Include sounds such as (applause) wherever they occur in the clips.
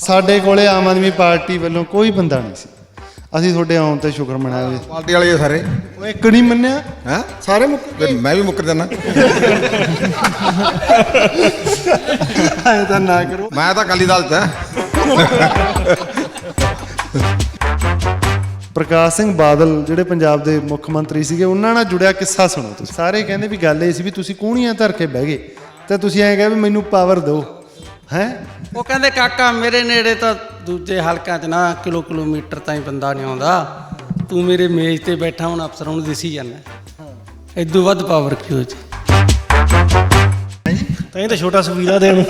ਸਾਡੇ ਕੋਲੇ ਆਮ ਆਦਮੀ ਪਾਰਟੀ ਵੱਲੋਂ ਕੋਈ ਬੰਦਾ ਨਹੀਂ ਸੀ। ਅਸੀਂ ਤੁਹਾਡੇ ਆਉਣ ਤੇ ਸ਼ੁਕਰ ਮਨਾਇਆ। ਪਾਰਟੀ ਵਾਲੇ ਆ ਸਾਰੇ। ਉਹ ਇੱਕ ਨਹੀਂ ਮੰਨਿਆ। ਹੈ? ਸਾਰੇ ਮੁੱਕ ਤੇ ਮੈਂ ਵੀ ਮੁੱਕਰ ਜਾਣਾ। ਐ ਤਾਂ ਨਾ ਕਰੋ। ਮੈਂ ਤਾਂ ਅਕਾਲੀ ਦਲ ਚ। ਪ੍ਰਕਾਸ਼ ਸਿੰਘ ਬਾਦਲ ਜਿਹੜੇ ਪੰਜਾਬ ਦੇ ਮੁੱਖ ਮੰਤਰੀ ਸੀਗੇ ਉਹਨਾਂ ਨਾਲ ਜੁੜਿਆ ਕਿੱਸਾ ਸੁਣੋ ਤੁਸੀਂ। ਸਾਰੇ ਕਹਿੰਦੇ ਵੀ ਗੱਲ ਇਹ ਸੀ ਵੀ ਤੁਸੀਂ ਕੂਣੀਆਂ ਧਰ ਕੇ ਬਹਿ ਗਏ। ਤੇ ਤੁਸੀਂ ਐਂ ਕਿਹਾ ਵੀ ਮੈਨੂੰ ਪਾਵਰ ਦਿਓ। ਹੈ? ਉਹ ਕਹਿੰਦੇ ਕਾਕਾ ਮੇਰੇ ਨੇੜੇ ਤਾਂ ਦੂਜੇ ਹਲਕਾਂ 'ਚ ਨਾ ਕਿਲੋ ਕਿਲੋਮੀਟਰ ਤਾਈਂ ਬੰਦਾ ਨਹੀਂ ਆਉਂਦਾ। ਤੂੰ ਮੇਰੇ ਮੇਜ਼ ਤੇ ਬੈਠਾ ਹੁਣ ਅਫਸਰਾਂ ਨੂੰ ਦਿਸੀ ਜਾਂਦਾ। ਇਦੋਂ ਵੱਧ ਪਾਵਰ ਕਿਉਂ ਜੀ? ਤਾਂ ਇਹ ਤਾਂ ਛੋਟਾ ਸੁਵੀਰਾ ਦੇਣ ਨੂੰ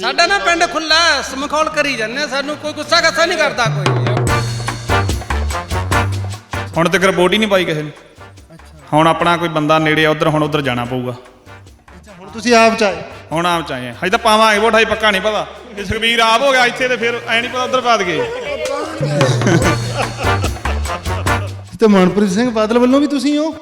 ਸਾਡਾ ਨਾ ਪਿੰਡ ਖੁੱਲਾ ਸਮਖੌਲ ਕਰੀ ਜਾਂਦੇ ਸਾਨੂੰ ਕੋਈ ਗੁੱਸਾ ਗੱਸਾ ਨਹੀਂ ਕਰਦਾ ਕੋਈ। ਹੁਣ ਤੱਕ ਵੋਟ ਹੀ ਨਹੀਂ ਪਾਈ ਕਿਸੇ ਨੂੰ। ਹੁਣ ਆਪਣਾ ਕੋਈ ਬੰਦਾ ਨੇੜੇ ਆ ਉਧਰ ਹੁਣ ਉਧਰ ਜਾਣਾ ਪਊਗਾ। ਤੁਸੀਂ ਆਪ ਚਾਹੇ ਹੁਣ ਆਪ ਚਾਹੀਏ ਹਜੇ ਤਾਂ ਪਾਵਾਂਗੇ ਵੋਟ ਹਜੇ ਪੱਕਾ ਨਹੀਂ ਪਤਾ। ਜੇ ਸੁਖਬੀਰ ਆਪ ਹੋ ਗਿਆ ਇੱਥੇ ਤੇ ਫਿਰ ਐ ਨਹੀਂ ਪਤਾ ਉਧਰ ਪਾ ਦਗੇ ਤੇ ਮਨਪ੍ਰੀਤ ਸਿੰਘ ਬਾਦਲ ਵੱਲੋਂ ਵੀ ਤੁਸੀਂ ਹੋ।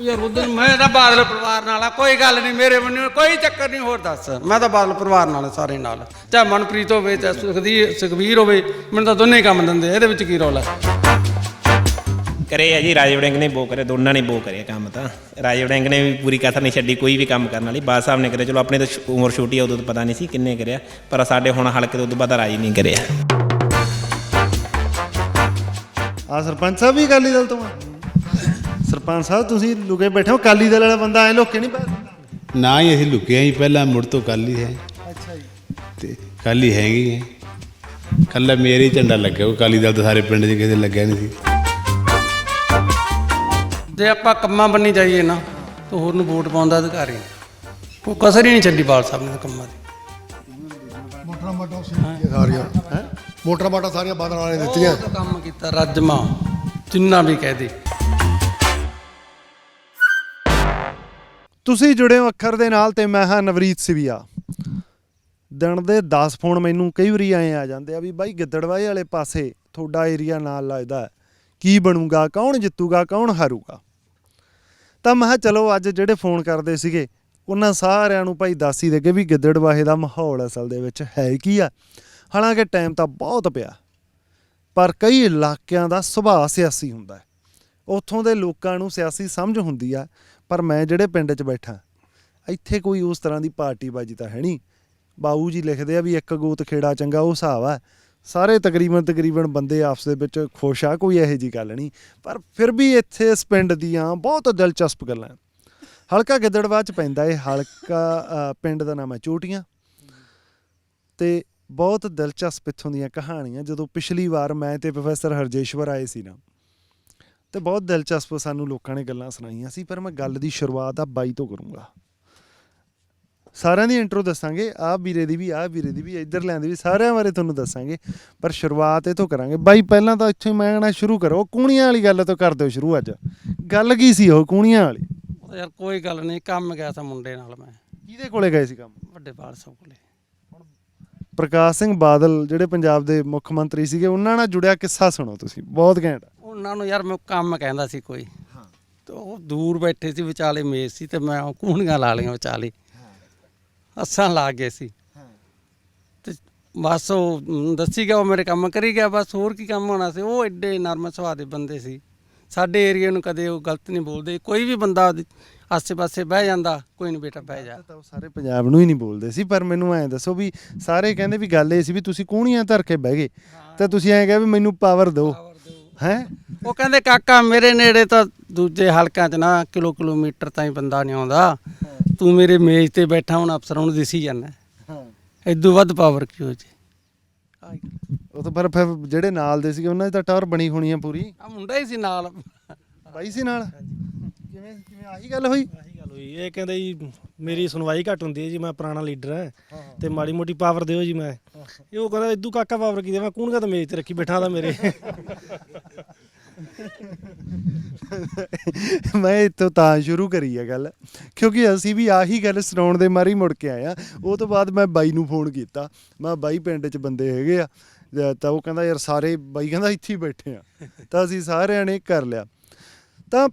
ਯਾਰ ਉਦੋਂ ਮੈਂ ਤਾਂ ਬਾਦਲ ਪਰਿਵਾਰ ਨਾਲ ਆ ਕੋਈ ਗੱਲ ਨਹੀਂ ਮੇਰੇ ਮੈਨੂੰ ਕੋਈ ਚੱਕਰ ਨਹੀਂ ਹੋਰ ਦੱਸ। ਮੈਂ ਤਾਂ ਬਾਦਲ ਪਰਿਵਾਰ ਨਾਲ ਆ, ਸਾਰੇ ਨਾਲ। ਚਾਹੇ ਮਨਪ੍ਰੀਤ ਹੋਵੇ ਚਾਹੇ ਸੁਖਦੀ ਸੁਖਬੀਰ ਹੋਵੇ ਮੈਨੂੰ ਤਾਂ ਦੋਨੇ ਹੀ ਕੰਮ ਦਿੰਦੇ ਇਹਦੇ ਵਿੱਚ ਕੀ ਰੌਲਾ? ਕਰੇ ਆ ਜੀ ਰਾਜੇ ਵੜਿੰਗ ਨੇ ਬੋ ਕਰੇ ਦੋਨਾਂ ਨੇ ਬੋ ਕਰਿਆ ਕੰਮ ਤਾਂ। ਰਾਜੇ ਵੜਿੰਗ ਨੇ ਵੀ ਪੂਰੀ ਕਸਰ ਨਹੀਂ ਛੱਡੀ ਕੋਈ ਵੀ ਕੰਮ ਕਰਨ ਵਾਲੀ। ਬਾਦ ਸਾਹਿਬ ਨੇ ਕਰਿਆ ਚਲੋ ਆਪਣੇ ਤਾਂ ਉਮਰ ਛੋਟੀ ਆ ਉਦੋਂ ਤਾਂ ਪਤਾ ਨਹੀਂ ਸੀ ਕਿੰਨੇ ਕਰਿਆ ਪਰ ਸਾਡੇ ਹੁਣ ਹਲਕੇ ਤੋਂ ਉਦੋਂ ਬਾਅਦ ਰਾਜੀ ਨਹੀਂ ਕਰਿਆ। ਆ ਸਰਪੰਚ ਸਾਹਿਬ ਵੀ ਅਕਾਲੀ ਦਲ ਤੋਂ ਆ। ਸਰਪੰਚ ਸਾਹਿਬ ਤੁਸੀਂ ਲੁਕੇ ਬੈਠੇ ਹੋ ਅਕਾਲੀ ਦਲ ਵਾਲਾ ਬੰਦਾ ਐ ਲੋਕੇ ਨਹੀਂ ਬੈਠ ਸਕਦਾ ਨਾ ਹੀ ਅਸੀਂ ਲੁਕਿਆ ਹੀ ਪਹਿਲਾਂ ਮੁੜ ਤੋਂ ਕਾਲੀ ਹੈ। ਅੱਛਾ ਜੀ। ਤੇ ਕਾਲੀ ਹੈਗੀ ਹੈ। ਕੱਲਾ ਮੇਰੇ ਝੰਡਾ ਲੱਗਿਆ ਉਹ ਕਾਲੀ ਦਲ ਤਾਂ ਸਾਰੇ ਪਿੰਡ 'ਚ ਕਿਸੇ ਲੱਗਿਆ ਨਹੀਂ ਸੀ। ਜੇ ਆਪਾਂ ਕੰਮਾਂ ਬੰਨੀ ਜਾਈਏ ਨਾ ਤਾਂ ਹੋਰ ਨੂੰ ਵੋਟ ਪਾਉਣ ਦਾ ਅਧਿਕਾਰ ਹੀ ਨਹੀਂ। ਕੋਈ ਕਸਰ ਹੀ ਨਹੀਂ ਛੱਡੀ ਬਾਲ ਸਾਹਿਬ ਨੇ ਤਾਂ ਕੰਮਾਂ ਦੀ। ਮੋਟਰਾਂ ਮਾਟਾਂ ਸਾਰੀਆਂ ਹੈ? ਮੋਟਰਾਂ ਮਾਟਾਂ ਸਾਰੀਆਂ ਬਾਦਲ ਵਾਲੇ ਨੇ ਦਿੱਤੀਆਂ। ਬਹੁਤ ਕੰਮ ਕੀਤਾ ਰੱਜਮਾ ਜਿੰਨਾ ਵੀ ਕਹਿ ਦੇ। ਤੁਸੀਂ ਜੁੜੇ ਹੋ ਅੱਖਰ ਦੇ ਨਾਲ ਤੇ ਮੈਂ ਹਾਂ ਨਵਰੀਤ ਸਿਵੀਆ। ਦਿਨ ਦੇ 10 ਫੋਨ ਮੈਨੂੰ ਕਈ ਵਾਰੀ ਆਏ ਆ ਜਾਂਦੇ ਆ ਵੀ ਬਾਈ ਗਿੱਦੜਵਾਏ ਵਾਲੇ ਪਾਸੇ ਤੁਹਾਡਾ ਏਰੀਆ ਨਾਲ ਲੱਗਦਾ ਹੈ। ਕੀ ਬਣੂਗਾ, ਕੌਣ ਜਿੱਤੂਗਾ, ਕੌਣ ਹਾਰੂਗਾ। ਤਾਂ ਮੈਂ ਕਿਹਾ ਚਲੋ ਅੱਜ ਜਿਹੜੇ ਫੋਨ ਕਰਦੇ ਸੀਗੇ, ਉਹਨਾਂ ਸਾਰਿਆਂ ਨੂੰ ਭਾਈ ਦੱਸ ਹੀ ਦੇਗੇ ਵੀ ਗਿੱਦੜਵਾਹੇ ਦਾ ਮਾਹੌਲ ਅਸਲ ਦੇ ਵਿੱਚ ਹੈ ਕੀ ਆ। ਹਾਲਾਂਕਿ ਟਾਈਮ ਤਾਂ ਬਹੁਤ ਪਿਆ, ਪਰ ਕਈ ਇਲਾਕਿਆਂ ਦਾ ਸੁਭਾਅ ਸਿਆਸੀ ਹੁੰਦਾ ਹੈ। ਉੱਥੋਂ ਦੇ ਲੋਕਾਂ ਨੂੰ ਸਿਆਸੀ ਸਮਝ ਹੁੰਦੀ ਆ, ਪਰ ਮੈਂ ਜਿਹੜੇ ਪਿੰਡ 'ਚ ਬੈਠਾ, ਇੱਥੇ ਕੋਈ ਉਸ ਤਰ੍ਹਾਂ ਦੀ ਪਾਰਟੀ ਬਾਜੀ ਤਾਂ ਹੈ ਨਹੀਂ। ਬਾਊ ਜੀ ਲਿਖਦੇ ਆ ਵੀ ਇੱਕ ਗੋਤ ਖੇੜਾ ਚੰਗਾ ਉਹ ਹਿਸਾਬ ਆ। ਸਾਰੇ ਤਕਰੀਬਨ ਤਕਰੀਬਨ ਬੰਦੇ ਆਪਸ ਦੇ ਵਿੱਚ ਖੁਸ਼ ਆ, ਕੋਈ ਇਹੋ ਜੀ ਗੱਲ ਨਹੀਂ। ਪਰ ਫਿਰ ਵੀ ਇੱਥੇ ਇਸ ਪਿੰਡ ਦੀਆਂ ਬਹੁਤ ਦਿਲਚਸਪ ਗੱਲਾਂ ਹਲਕਾ ਗਿੱਦੜਵਾਹ ਚ ਪੈਂਦਾ ਇਹ ਹਲਕਾ ਪਿੰਡ ਦਾ ਨਾਮ ਹੈ ਚੋਟੀਆਂ। ਤੇ ਬਹੁਤ ਦਿਲਚਸਪ ਇੱਥੋਂ ਦੀਆਂ ਕਹਾਣੀਆਂ, ਜਦੋਂ ਪਿਛਲੀ ਵਾਰ ਮੈਂ ਤੇ ਪ੍ਰੋਫੈਸਰ ਹਰਜੇਸ਼ਵਰ ਆਏ ਸੀ ਨਾ, ਤੇ ਬਹੁਤ ਦਿਲਚਸਪ ਸਾਨੂੰ ਲੋਕਾਂ ਨੇ ਗੱਲਾਂ ਸੁਣਾਈਆਂ ਸੀ, ਪਰ ਮੈਂ ਗੱਲ ਦੀ ਸ਼ੁਰੂਆਤ ਆ ਬਾਈ ਤੋਂ ਕਰੂੰਗਾ। ਸਾਰਿਆਂ ਦੀ ਇੰਟਰੋ ਦੱਸਾਂਗੇ ਆਹ ਵੀਰੇ ਦੀ ਵੀ ਆਹ ਵੀਰੇ ਦੀ ਵੀ ਇੱਧਰ ਲੈਂਦੇ ਵੀ ਸਾਰਿਆਂ ਬਾਰੇ ਤੁਹਾਨੂੰ ਦੱਸਾਂਗੇ ਪਰ ਸ਼ੁਰੂਆਤ ਇਹ ਤੋਂ ਕਰਾਂਗੇ। ਬਾਈ ਪਹਿਲਾਂ ਤਾਂ ਇੱਥੇ ਮੈਂ ਕਹਿਣਾ ਸ਼ੁਰੂ ਕਰੋ ਕੂਣੀਆਂ ਵਾਲੀ ਗੱਲ ਤੋਂ ਕਰ ਦਿਓ ਸ਼ੁਰੂ ਅੱਜ। ਗੱਲ ਕੀ ਸੀ ਉਹ ਕੂਣੀਆਂ ਵਾਲੀ? ਯਾਰ ਕੋਈ ਗੱਲ ਨਹੀਂ ਕੰਮ ਗਿਆ ਸੀ ਮੁੰਡੇ ਨਾਲ ਮੈਂ। ਕਿਹਦੇ ਕੋਲੇ ਗਏ ਸੀ ਕੰਮ? ਵੱਡੇ ਬਾਲ ਸਾਹਿਬ ਕੋਲੇ। ਪ੍ਰਕਾਸ਼ ਸਿੰਘ ਬਾਦਲ ਜਿਹੜੇ ਪੰਜਾਬ ਦੇ ਮੁੱਖ ਮੰਤਰੀ ਸੀਗੇ ਉਹਨਾਂ ਨਾਲ ਜੁੜਿਆ ਕਿੱਸਾ ਸੁਣੋ ਤੁਸੀਂ ਬਹੁਤ ਘੈਂਟ। ਉਹਨਾਂ ਨੂੰ ਯਾਰ ਮੈਂ ਕੰਮ ਕਹਿੰਦਾ ਸੀ ਕੋਈ। ਤੇ ਉਹ ਦੂਰ ਬੈਠੇ ਸੀ ਵਿਚਾਲੇ ਮੇਜ਼ ਸੀ ਤੇ ਮੈਂ ਉਹ ਕੂਣੀਆਂ ਲਾ ਲਈਆਂ ਵਿਚਾਲੇ। ਹੱਸਣ ਲੱਗ ਗਏ ਸੀ। ਤੇ ਬਸ ਉਹ ਦੱਸੀ ਗਿਆ ਉਹ ਮੇਰੇ ਕੰਮ ਕਰੀ ਗਿਆ ਬਸ ਹੋਰ ਕੀ ਕੰਮ ਹੋਣਾ ਸੀ। ਉਹ ਐਡੇ ਨਰਮ ਸੁਭਾਅ ਦੇ ਬੰਦੇ ਸੀ। ਸਾਡੇ ਏਰੀਆ ਨੂੰ ਕਦੇ ਉਹ ਗਲਤ ਨਹੀਂ ਬੋਲਦੇ। ਕੋਈ ਵੀ ਬੰਦਾ ਆਸੇ-ਪਾਸੇ ਬਹਿ ਜਾਂਦਾ ਕੋਈ ਨਹੀਂ ਬੇਟਾ ਬਹਿ ਜਾ। ਤਾਂ ਉਹ ਸਾਰੇ ਪੰਜਾਬ ਨੂੰ ਹੀ ਨਹੀਂ ਬੋਲਦੇ ਸੀ ਪਰ ਮੈਨੂੰ ਐਂ ਦੱਸੋ ਵੀ ਸਾਰੇ ਕਹਿੰਦੇ ਵੀ ਗੱਲ ਇਹ ਸੀ ਵੀ ਤੁਸੀਂ ਕੂਣੀਆਂ ਧਰ ਕੇ ਬਹਿ ਗਏ। ਤੇ ਤੁਸੀਂ ਐਂ ਕਿਹਾ ਵੀ ਮੈਨੂੰ ਪਾਵਰ ਦਿਓ। ਹੈ? ਉਹ ਕਹਿੰਦੇ ਕਾਕਾ ਮੇਰੇ ਨੇੜੇ ਤਾਂ ਦੂਜੇ ਹਲਕਾਂ 'ਚ ਨਾ ਕਿਲੋ ਕਿਲੋਮੀਟਰ ਤਾਈਂ ਬੰਦਾ ਨਹੀਂ ਆਉਂਦਾ। ਤੂੰ ਮੇਰੇ ਮੇਜ਼ ਤੇ ਬੈਠਾ ਹੁਣ ਅਫਸਰਾਂ ਨੂੰ ਦਿਸੀ ਜਾਂਦਾ। ਇਦੋਂ ਵੱਧ ਪਾਵਰ ਕਿਉਂ ਜੀ? ਉਹ ਤਾਂ ਪਰ ਫਿਰ ਜਿਹੜੇ ਨਾਲ ਦੇ ਸੀਗੇ ਉਹਨਾਂ ਦੀ ਤਾਂ ਟੌਰ ਬਣੀ ਹੋਣੀ ਆ ਪੂਰੀ। ਆ ਮੁੰਡਾ ਹੀ ਸੀ ਨਾਲ। ਬਾਈ ਸੀ ਨਾਲ? ਕਿਵੇਂ ਕਿਵੇਂ ਆਹੀ ਗੱਲ ਹੋਈ? ਆਹੀ ਗੱਲ ਹੋਈ। ਇਹ ਕਹਿੰਦਾ ਜੀ ਮੇਰੀ ਸੁਣਵਾਈ ਘੱਟ ਹੁੰਦੀ ਹੈ ਜੀ ਮੈਂ ਪੁਰਾਣਾ ਲੀਡਰ ਹਾਂ ਤੇ ਮਾੜੀ ਮੋਟੀ ਪਾਵਰ ਦਿਓ ਜੀ ਮੈਂ। ਇਹ ਉਹ ਕਹਿੰਦਾ ਇਦੂ ਕਾਕਾ ਪਾਵਰ ਕੀ ਦੇ ਮੈਂ ਕੂਣਗਾ ਤਾਂ ਮੇਜ਼ ਤੇ ਰੱਖੀ ਬੈਠਾ ਦਾ ਮੇਰੇ? (laughs) ਮੈਂ ਇੱਥੋਂ ਤਾਂ ਸ਼ੁਰੂ ਕਰੀ ਆ ਗੱਲ ਕਿਉਂਕਿ ਅਸੀਂ ਵੀ ਆਹੀ ਗੱਲ ਸੁਣਾਉਣ ਦੇ ਮਾਰੀ ਮੁੜ ਕੇ ਆਏ ਆ। ਉਹ ਤੋਂ ਬਾਅਦ ਮੈਂ ਬਾਈ ਨੂੰ ਫੋਨ ਕੀਤਾ। ਮੈਂ ਬਾਈ ਪਿੰਡ 'ਚ ਬੰਦੇ ਹੈਗੇ ਆ ਤਾਂ ਉਹ ਕਹਿੰਦਾ ਯਾਰ ਸਾਰੇ ਬਾਈ ਕਹਿੰਦਾ ਇੱਥੇ ਹੀ ਬੈਠੇ ਆ। ਤਾਂ ਅਸੀਂ ਸਾਰਿਆਂ ਨੇ ਕਰ ਲਿਆ। ਤਾਂ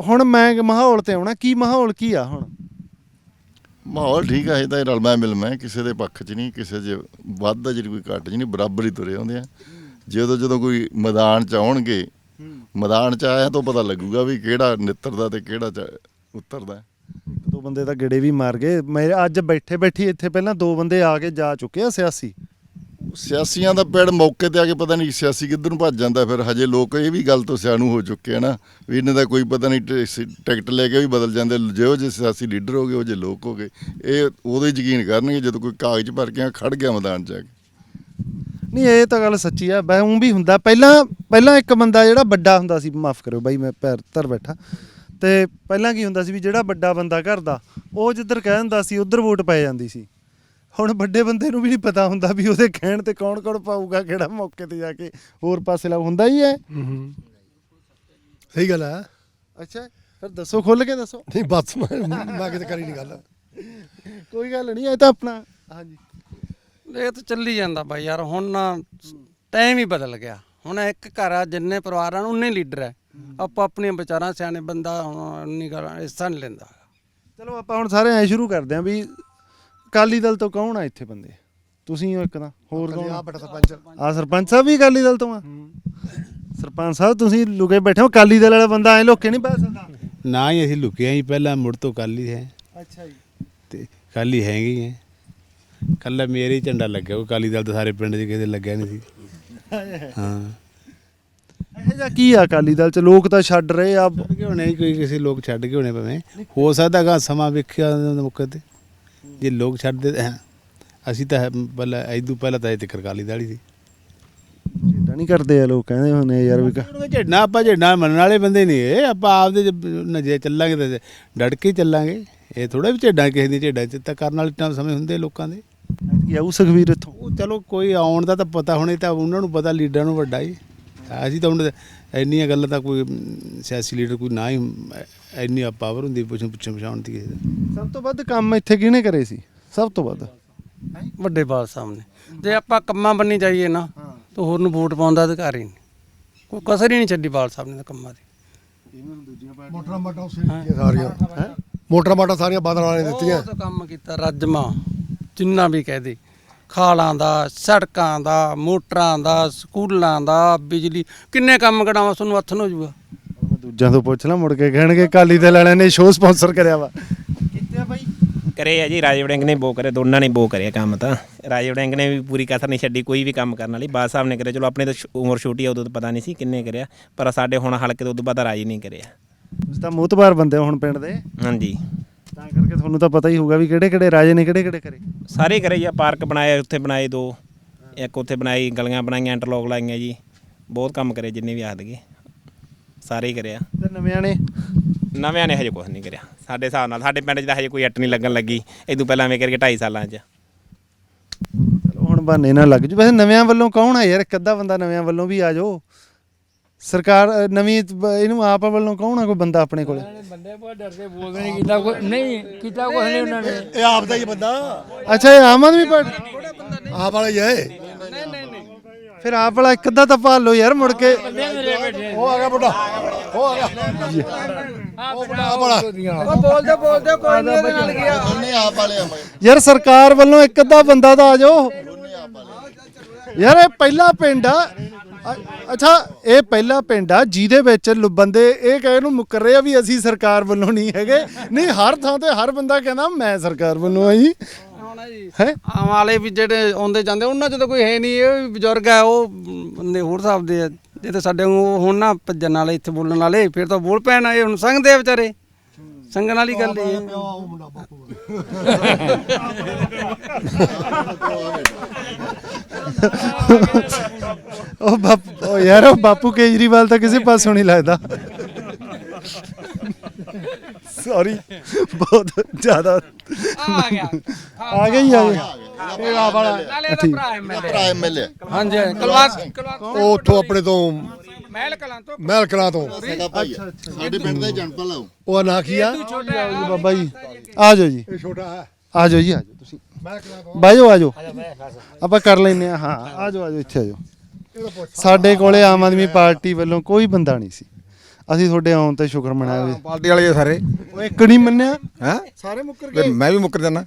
ਹੁਣ ਮੈਂ ਮਾਹੌਲ ਤੇ ਆਉਣਾ ਕੀ ਮਾਹੌਲ ਕੀ ਆ ਹੁਣ? ਮਾਹੌਲ ਠੀਕ ਹੈ ਇਹ ਤਾਂ ਰਲਮਾ ਮਿਲਮਾ ਹੈ, ਕਿਸੇ ਦੇ ਪੱਖ 'ਚ ਨਹੀਂ ਕਿਸੇ 'ਚ ਵੱਧ ਜਿਹੜੀ ਕੋਈ ਘੱਟ 'ਚ ਨਹੀਂ ਬਰਾਬਰ ਹੀ ਤੁਰੇ ਆਉਂਦੇ ਆ। ਜਦੋਂ ਜਦੋਂ ਕੋਈ ਮੈਦਾਨ 'ਚ ਆਉਣਗੇ ਮੈਦਾਨ 'ਚ ਆਇਆ ਤਾਂ ਪਤਾ ਲੱਗੂਗਾ ਵੀ ਕਿਹੜਾ ਨਿੱਤਰਦਾ ਤੇ ਕਿਹੜਾ ਚ- ਉਤਰਦਾ ਇੱਕ ਦੋ ਬੰਦੇ ਤਾਂ ਗੇੜੇ ਵੀ ਮਾਰ ਗਏ। ਮੇਰੇ ਅੱਜ ਬੈਠੇ ਬੈਠੀ ਇੱਥੇ ਪਹਿਲਾਂ ਦੋ ਬੰਦੇ ਆ ਕੇ ਜਾ ਚੁੱਕੇ ਆ ਸਿਆਸੀ। ਸਿਆਸੀਆਂ ਦਾ ਪੈੜ ਮੌਕੇ ਤੇ ਆ ਕੇ ਪਤਾ ਨਹੀਂ ਸਿਆਸੀ ਕਿੱਧਰ ਨੂੰ ਭੱਜ ਜਾਂਦਾ ਫਿਰ ਹਜੇ ਲੋਕ ਇਹ ਵੀ ਗੱਲ ਤੋਂ ਸਿਆਣੂ ਹੋ ਚੁੱਕੇ ਆ ਨਾ ਵੀ ਇਹਨਾਂ ਦਾ ਕੋਈ ਪਤਾ ਨਹੀਂ ਟਿਕਟ ਲੈ ਕੇ ਵੀ ਬਦਲ ਜਾਂਦੇ। ਜਿਹੋ ਜਿਹੇ ਸਿਆਸੀ ਲੀਡਰ ਹੋ ਗਏ ਉਹ ਜੇ ਲੋਕ ਹੋ ਗਏ ਇਹ ਉਦੋਂ ਹੀ ਯਕੀਨ ਕਰਨਗੇ ਜਦੋਂ ਕੋਈ ਕਾਗਜ਼ ਭਰ ਕੇ ਖੜ ਗਿਆ ਮੈਦਾਨ 'ਚ ਆ ਕੇ। ਨਹੀਂ ਇਹ ਤਾਂ ਗੱਲ ਸੱਚੀ ਆ। ਬੈ ਉਹ ਵੀ ਹੁੰਦਾ ਪਹਿਲਾਂ ਪਹਿਲਾਂ ਇੱਕ ਬੰਦਾ ਜਿਹੜਾ ਵੱਡਾ ਹੁੰਦਾ ਸੀ ਮਾਫ ਕਰਿਓ ਬਾਈ ਮੈਂ ਪੈਰ ਧਰ ਬੈਠਾ। ਤੇ ਪਹਿਲਾਂ ਕੀ ਹੁੰਦਾ ਸੀ ਵੀ ਜਿਹੜਾ ਵੱਡਾ ਬੰਦਾ ਘਰ ਦਾ ਉਹ ਜਿੱਧਰ ਕਹਿ ਦਿੰਦਾ ਸੀ ਉਧਰ ਵੋਟ ਪੈ ਜਾਂਦੀ ਸੀ। ਹੁਣ ਵੱਡੇ ਬੰਦੇ ਨੂੰ ਵੀ ਨਹੀਂ ਪਤਾ ਹੁੰਦਾ ਵੀ ਉਹਦੇ ਕਹਿਣ ਤੇ ਕੌਣ ਕੌਣ ਪਾਊਗਾ ਕਿਹੜਾ ਮੌਕੇ ਤੇ ਜਾ ਕੇ ਹੋਰ ਪਾਸੇ ਲਾ ਹੁੰਦਾ ਹੀ ਹੈ। ਸਹੀ ਗੱਲ ਹੈ। ਅੱਛਾ ਫਿਰ ਦੱਸੋ ਖੁੱਲ ਕੇ ਦੱਸੋ। ਨਹੀਂ ਬਸ ਮੈਂ ਮੈਂ ਕਿਤੇ ਕਰੀ ਨਹੀਂ ਗੱਲ। ਕੋਈ ਗੱਲ ਨਹੀਂ ਇਹ ਤਾਂ ਆਪਣਾ। ਹਾਂਜੀ। ਇਹ ਤਾਂ ਚੱਲੀ ਜਾਂਦਾ ਬਾਈ ਯਾਰ ਹੁਣ ਨਾ ਟਾਈਮ ਹੀ ਬਦਲ ਗਿਆ। ਹੁਣ ਇੱਕ ਘਰ ਆ ਜਿੰਨੇ ਪਰਿਵਾਰਾਂ ਨੂੰ ਉਨੇ ਲੀਡਰ ਹੈ। ਆਪਾਂ ਆਪਣੀਆਂ ਵਿਚਾਰਾਂ ਸਿਆਣੇ ਬੰਦਾ ਹੁਣ ਨਹੀਂ ਗੱਲ ਹਿੱਸਾ ਨਹੀਂ ਲੈਂਦਾ। ਚਲੋ ਆਪਾਂ ਹੁਣ ਸਾਰੇ ਐ ਸ਼ੁਰੂ ਕਰਦੇ ਆਂ ਵੀ ਅਕਾਲੀ ਦਲ ਤੋਂ ਕੌਣ ਆ ਇੱਥੇ ਬੰਦੇ? ਤੁਸੀਂ ਹੋ ਇੱਕ ਤਾਂ ਹੋਰ ਕੌਣ ਆ? ਬਟਾ ਸਰਪੰਚ। ਆ ਸਰਪੰਚ ਸਾਹਿਬ ਵੀ ਅਕਾਲੀ ਦਲ ਤੋਂ ਆ? ਸਰਪੰਚ ਸਾਹਿਬ ਤੁਸੀਂ ਲੁਕੇ ਬੈਠੇ ਹੋ ਅਕਾਲੀ ਦਲ ਵਾਲਾ ਬੰਦਾ ਐ ਲੋਕੇ ਨਹੀਂ ਪੈ ਸਕਦਾ? ਨਾ ਹੀ ਅਸੀਂ ਲੁਕਿਆ ਹੀ ਪਹਿਲਾਂ ਮੁੜ ਤੋਂ ਕਾਲੀ ਹੈ। ਅੱਛਾ ਜੀ। ਤੇ ਕਾਲੀ ਹੈਗੀ ਹੈ। ਕੱਲਾ ਮੇਰੇ ਹੀ ਝੰਡਾ ਲੱਗਿਆ ਉਹ ਕਾਲੀ ਦਲ ਤਾਂ ਸਾਰੇ ਪਿੰਡ 'ਚ ਕਿਸੇ ਲੱਗਿਆ ਨਹੀਂ ਸੀ। ਹਾਂ। ਇਹ ਕੀ ਆ ਅਕਾਲੀ ਦਲ ਚ? ਲੋਕ ਤਾਂ ਛੱਡ ਰਹੇ ਆ। ਛੱਡ ਕੇ ਹੋਣੇ ਕੋਈ ਕਿਸੇ ਲੋਕ ਛੱਡ ਕੇ ਹੋਣੇ ਭਾਵੇਂ। ਹੋ ਸਕਦਾ ਗਾ ਸਮਾਂ ਵੇਖਿਆ ਮੌਕੇ ਤੇ। ਜੇ ਲੋਕ ਛੱਡਦੇ ਤਾਂ ਹੈ। ਅਸੀਂ ਤਾਂ ਹੈ- ਪਹਿਲਾਂ ਐਦੂ ਪਹਿਲਾਂ ਤਾਂ ਇਹ ਤੇ ਕਾਲੀ ਦਾੜੀ ਸੀ। ਜਿੱਦਾਂ ਨਹੀਂ ਕਰਦੇ ਆ ਲੋਕ ਕਹਿੰਦੇ ਹੁੰਦੇ ਯਾਰ ਵੀ ਉਹਨਾਂ ਝੇਡਣਾ ਆਪਾਂ ਝੇਡਣਾ ਮੰਨਣ ਵਾਲੇ ਬੰਦੇ ਨਹੀਂ ਇਹ। ਆਪਾਂ ਆਪਦੇ ਜ- ਨਜੇ ਚੱਲਾਂਗੇ ਤਾਂ ਡਟ ਕੇ ਹੀ ਚੱਲਾਂਗੇ। ਇਹ ਥੋੜਾ ਵੀ ਝੇਡਾਂ ਕਿਸੇ ਦੀ ਝੇਡਾਂ ਚ ਤਾਂ ਕਰਨ ਵਾਲੇ ਟਾਈਮ ਸਮੇਂ ਹੁੰਦੇ ਲੋਕਾਂ ਦੇ। ਕੀ ਆਊ ਸੁਖਵੀਰ ਇੱਥੋਂ। ਉਹ ਚਲੋ ਕੋਈ ਆਉਣ ਦਾ ਤਾਂ ਪਤਾ ਹੋਣੇ ਤਾਂ ਉਹਨਾਂ ਨੂੰ ਪਤਾ ਲੀਡਰਾਂ ਨੂੰ ਵੱਡਾ ਹੀ ਅਸੀਂ ਤਾਂ ਹੁਣ ਇੰਨੀਆਂ ਗੱਲਾਂ ਤਾਂ ਕੋਈ ਸਿਆਸੀ ਲੀਡਰ ਕੋਈ ਨਾ ਹੀ ਇੰਨੀ ਪਾਵਰ ਹੁੰਦੀ ਪੁੱਛਣ ਪੁੱਛਣ ਪਛਾਣ ਦੀ ਕਿਸੇ ਦਾ। ਸਭ ਤੋਂ ਵੱਧ ਕੰਮ ਇੱਥੇ ਕਿਹਨੇ ਕਰੇ ਸੀ? ਸਭ ਤੋਂ ਵੱਧ। ਵੱਡੇ ਬਾਲ ਸਾਹਮਣੇ। ਜੇ ਆਪਾਂ ਕੰਮਾਂ ਬੰਨੀ ਜਾਈਏ ਨਾ ਤਾਂ ਹੋਰ ਨੂੰ ਵੋਟ ਪਾਉਣ ਦਾ ਅਧਿਕਾਰ ਹੀ ਨਹੀਂ। ਕੋਈ ਕਸਰ ਹੀ ਨਹੀਂ ਛੱਡੀ ਬਾਲ ਸਾਹਿਬ ਨੇ ਕੰਮਾਂ ਦੀ। ਮੋਟਰਾਂ ਮਾਟਾਂ ਉਸੇ ਦਿੱਤੀਆਂ ਸਾਰੀਆਂ। ਮੋਟਰਾਂ ਮਾਟਾਂ ਸਾਰੀਆਂ ਬਾਦਲ ਵਾਲੇ ਨੇ ਦਿੱਤੀਆਂ। ਬਹੁਤ ਕੰਮ ਕੀਤਾ ਰੱਜਮਾ ਜਿੰਨਾ ਵੀ ਕਹਿ ਦੇ। ਖਾਲਾਂ ਦਾ ਸੜਕਾਂ ਦਾ ਮੋਟਰਾਂ ਦਾ ਸਕੂਲਾਂ ਦਾ ਬਿਜਲੀ ਕਿੰਨੇ ਕੰਮ ਕਢਾਵਾਂ ਤੁਹਾਨੂੰ ਹੱਥ ਨੂੰ ਜੂਗਾ ਮੈਂ ਦੂਜਿਆਂ ਤੋਂ ਪੁੱਛ ਲਾਂ ਮੁੜ ਕੇ ਕਹਿਣਗੇ ਅਕਾਲੀ ਦਲ ਵਾਲਿਆਂ ਨੇ ਸ਼ੋਅ ਸਪਾਂਸਰ ਕਰਿਆ ਵਾ। ਕਿੱਥੇ ਆ ਬਾਈ? ਕਰੇ ਆ ਜੀ ਰਾਜੇ ਵੜਿੰਗ ਨੇ ਬੋ ਕਰੇ ਦੋਨਾਂ ਨੇ ਬੋ ਕਰਿਆ ਕੰਮ ਤਾਂ। ਰਾਜੇ ਵੜਿੰਗ ਨੇ ਵੀ ਪੂਰੀ ਕਸਰ ਨਹੀਂ ਛੱਡੀ ਕੋਈ ਵੀ ਕੰਮ ਕਰਨ ਵਾਲੀ। ਬਾਦ ਸਾਹਿਬ ਨੇ ਕਰਿਆ ਚਲੋ ਆਪਣੇ ਤਾਂ ਉਮਰ ਛੋਟੀ ਆ ਉਦੋਂ ਤਾਂ ਪਤਾ ਨਹੀਂ ਸੀ ਕਿੰਨੇ ਕਰਿਆ ਪਰ ਸਾਡੇ ਹੁਣ ਹਲਕੇ ਤੋਂ ਉਦੋਂ ਬਾਅਦ ਰਾਜੀ ਨਹੀਂ ਕਰਿਆ। ਤੁਸੀਂ ਤਾਂ ਮੋਤਬਾਰ ਬੰਦੇ ਹੋ ਹੁਣ ਪਿੰਡ ਦੇ। ਹਾਂਜੀ। ਤਾਂ ਕਰਕੇ ਤੁਹਾਨੂੰ ਤਾਂ ਪਤਾ ਹੀ ਹੋਊਗਾ ਵੀ ਕਿਹੜੇ ਕਿਹੜੇ ਰਾਜੇ ਨੇ ਕਿਹੜੇ ਕਿਹੜੇ ਕਰੇ। ਸਾਰੇ ਕਰੇ ਜੀ ਪਾਰਕ ਬਣਾਏ ਉੱਥੇ ਬਣਾਏ ਦੋ। ਇੱਕ ਉੱਥੇ ਬਣਾਈ ਗਲੀਆਂ ਬਣਾਈਆਂ ਇੰਟਰਲੋਕ ਲਾਈਆਂ ਜੀ। ਬਹੁਤ ਕੰਮ ਕਰੇ ਜਿੰਨੇ ਵੀ ਆਖਦਗੇ ਸਾਰੇ ਹੀ ਕਰਿਆ। ਤੇ ਨਵਿਆਂ ਨੇ? ਨਵਿਆਂ ਨੇ ਹਜੇ ਕੁਝ ਨਹੀਂ ਕਰਿਆ। ਸਾਡੇ ਹਿਸਾਬ ਨਾਲ ਸਾਡੇ ਪਿੰਡ 'ਚ ਤਾਂ ਹਜੇ ਕੋਈ ਅੱਟ ਨਹੀਂ ਲੱਗਣ ਲੱਗੀ। ਇਦੋਂ ਪਹਿਲਾਂ ਐਵੇਂ ਕਰਕੇ 2.5 ਸਾਲਾਂ 'ਚ। ਚਲੋ ਹੁਣ ਬਹਾਨੇ ਨਾਲ ਲੱਗ ਜੂ। ਵੈਸੇ ਨਵਿਆਂ ਵੱਲੋਂ ਕੌਣ ਆ ਯਾਰ? ਇੱਕ ਅੱਧਾ ਬੰਦਾ ਨਵਿਆਂ ਵੱਲੋਂ ਵੀ ਆ ਜਾਓ। ਸਰਕਾਰ ਅ, ਨਵੀਂ ਬ- ਇਹਨੂੰ ਆਪ ਵੱਲੋਂ ਕੌਣ ਆ ਕੋਈ ਬੰਦਾ ਆਪਣੇ ਕੋਲੇ? ਇਹ ਆਪ ਦਾ ਹੀ ਬੰਦਾ। ਅੱਛਾ ਇਹ ਆਮ ਆਦਮੀ ਪਾਰਟੀ? ਆਪ ਵਾਲਾ ਹੀ ਹੈ ਫਿਰ ਆਪ ਵਾਲਾ ਇੱਕ ਅੱਧਾ ਤਾਂ ਭਾਲ ਲਓ ਯਾਰ ਮੁੜ ਕੇ। ਉਹ ਆ ਗਿਆ ਬੁੱਢਾ ਉਹ ਆ ਗਿਆ। ਉਹ ਬੁੱਢਾ ਆਪ ਵਾਲਾ। ਬੋਲਦੇ ਬੋਲਦੇ ਕੋਈ ਨਹੀਂ ਇਹਦੇ ਨਾਲ ਗਿਆ। ਉਹਨੇ ਆਪ ਵਾਲੇ ਆ ਯਾਰ ਸਰਕਾਰ ਵੱਲੋਂ ਇੱਕ ਅੱਧਾ ਬੰਦਾ ਤਾਂ ਆ ਜਾਓ। ਯਾਰ ਇਹ ਪਹਿਲਾ ਪਿੰਡ ਆ। ਅ- ਅੱਛਾ ਇਹ ਪਹਿਲਾ ਪਿੰਡ ਆ ਜਿਹਦੇ ਵਿੱਚ ਲੋ- ਬੰਦੇ ਇਹ ਕਹੇ ਨੂੰ ਮੁੱਕਰ ਰਹੇ ਆ ਵੀ ਅਸੀਂ ਸਰਕਾਰ ਵੱਲੋਂ ਨਹੀਂ ਹੈਗੇ। ਨਹੀਂ ਹਰ ਥਾਂ ਤੇ ਹਰ ਬੰਦਾ ਕਹਿੰਦਾ ਮੈਂ ਸਰਕਾਰ ਵੱਲੋਂ ਆਈ ਹੁਣ ਜੀ ਹੈ? ਆਮ ਵਾਲੇ ਵੀ ਜਿਹੜੇ ਆਉਂਦੇ ਜਾਂਦੇ ਉਹਨਾਂ 'ਚ ਤਾਂ ਕੋਈ ਹੈ ਨਹੀਂ ਇਹ ਵੀ ਬਜ਼ੁਰਗ ਆ ਉਹ ਬੰਦੇ ਹੋਰ ਹਿਸਾਬ ਦੇ ਆ। ਜੇ ਤਾਂ ਸਾਡੇ ਵਾਂਗੂ ਹੁਣ ਨਾ ਭੱਜਣ ਵਾਲੇ ਇੱਥੇ ਬੋਲਣ ਵਾਲੇ ਫਿਰ ਤਾਂ ਬੋਲ ਪੈਣ ਇਹ ਹੁਣ ਸੰਗਦੇ ਆ ਵਿਚਾਰੇ। ਸੰਗਣ ਵਾਲੀ ਗੱਲ ਇਹ ਹੈ। ਉਹ ਮੁੰਡਾ ਬਾਪੂ ਉਹ ਬਾਪੂ ਉਹ ਯਾਰ ਉਹ ਬਾਪੂ ਕੇਜਰੀਵਾਲ ਤਾਂ ਕਿਸੇ ਪਾਸੋਂ ਨਹੀਂ ਲੱਗਦਾ। ਸੌਰੀ ਬਹੁਤ ਜ਼ਿਆਦਾ। ਆ ਗਿਆ। ਆ ਗਈ ਆ ਗਈ ਇਹ ਆਪ ਵਾਲਾ ਨਾਲੇ ਦਾ ਭਰਾ ਐਮਐਲਏ ਭਰਾ ਐਮਐਲਏ ਹਾਂਜੀ ਕਲਵਾਸ ਕਲਵਾਸ ਉਹ ਉੱਥੋਂ ਆਪਣੇ ਤੋਂ ਮਹਿਲ ਕਲਾਂ ਤੋਂ। ਮਹਿਲ ਕਲਾਂ ਤੋਂ। ਸਗਾ ਭਾਈ ਆ। ਸਾਡੇ ਪਿੰਡ ਦਾ ਜਨਪਾ ਲਾਓ ਉਹ। ਨਾਂ ਕੀ ਆ? ਬਾਬਾ ਜੀ। ਆ ਜਾਓ ਜੀ। ਇਹ ਛੋਟਾ ਹੈ ਆ ਜਾਓ ਜੀ ਆ ਜਾਓ ਤੁਸੀਂ। ਮਹਿਲ ਕਲਾਂ ਤੋਂ। ਬਾਜੋ ਆ ਜਾਓ। ਆਪਾਂ ਕਰ ਲੈਨੇ ਆ ਹਾਂ ਆ ਜਾਓ ਆ ਜਾਓ ਇੱਥੇ ਆ ਜਾਓ। ਸਾਡੇ ਕੋਲੇ ਆਮ ਆਦਮੀ ਪਾਰਟੀ ਵੱਲੋਂ ਕੋਈ ਬੰਦਾ ਨਹੀਂ ਸੀ। ਅਸੀਂ ਤੁਹਾਡੇ ਆਉਣ ਤੇ ਸ਼ੁਕਰ ਮਨਾਇਆ ਵੀ। ਪਾਰਟੀ ਵਾਲੇ ਆ ਸਾਰੇ। ਉਹ ਇੱਕ ਨਹੀਂ ਮੰਨਿਆ। ਹੈ? ਸਾਰੇ ਮੁੱਕਰ ਤੇ ਮੈਂ ਵੀ ਮੁੱਕਰ ਜਾਣਾ।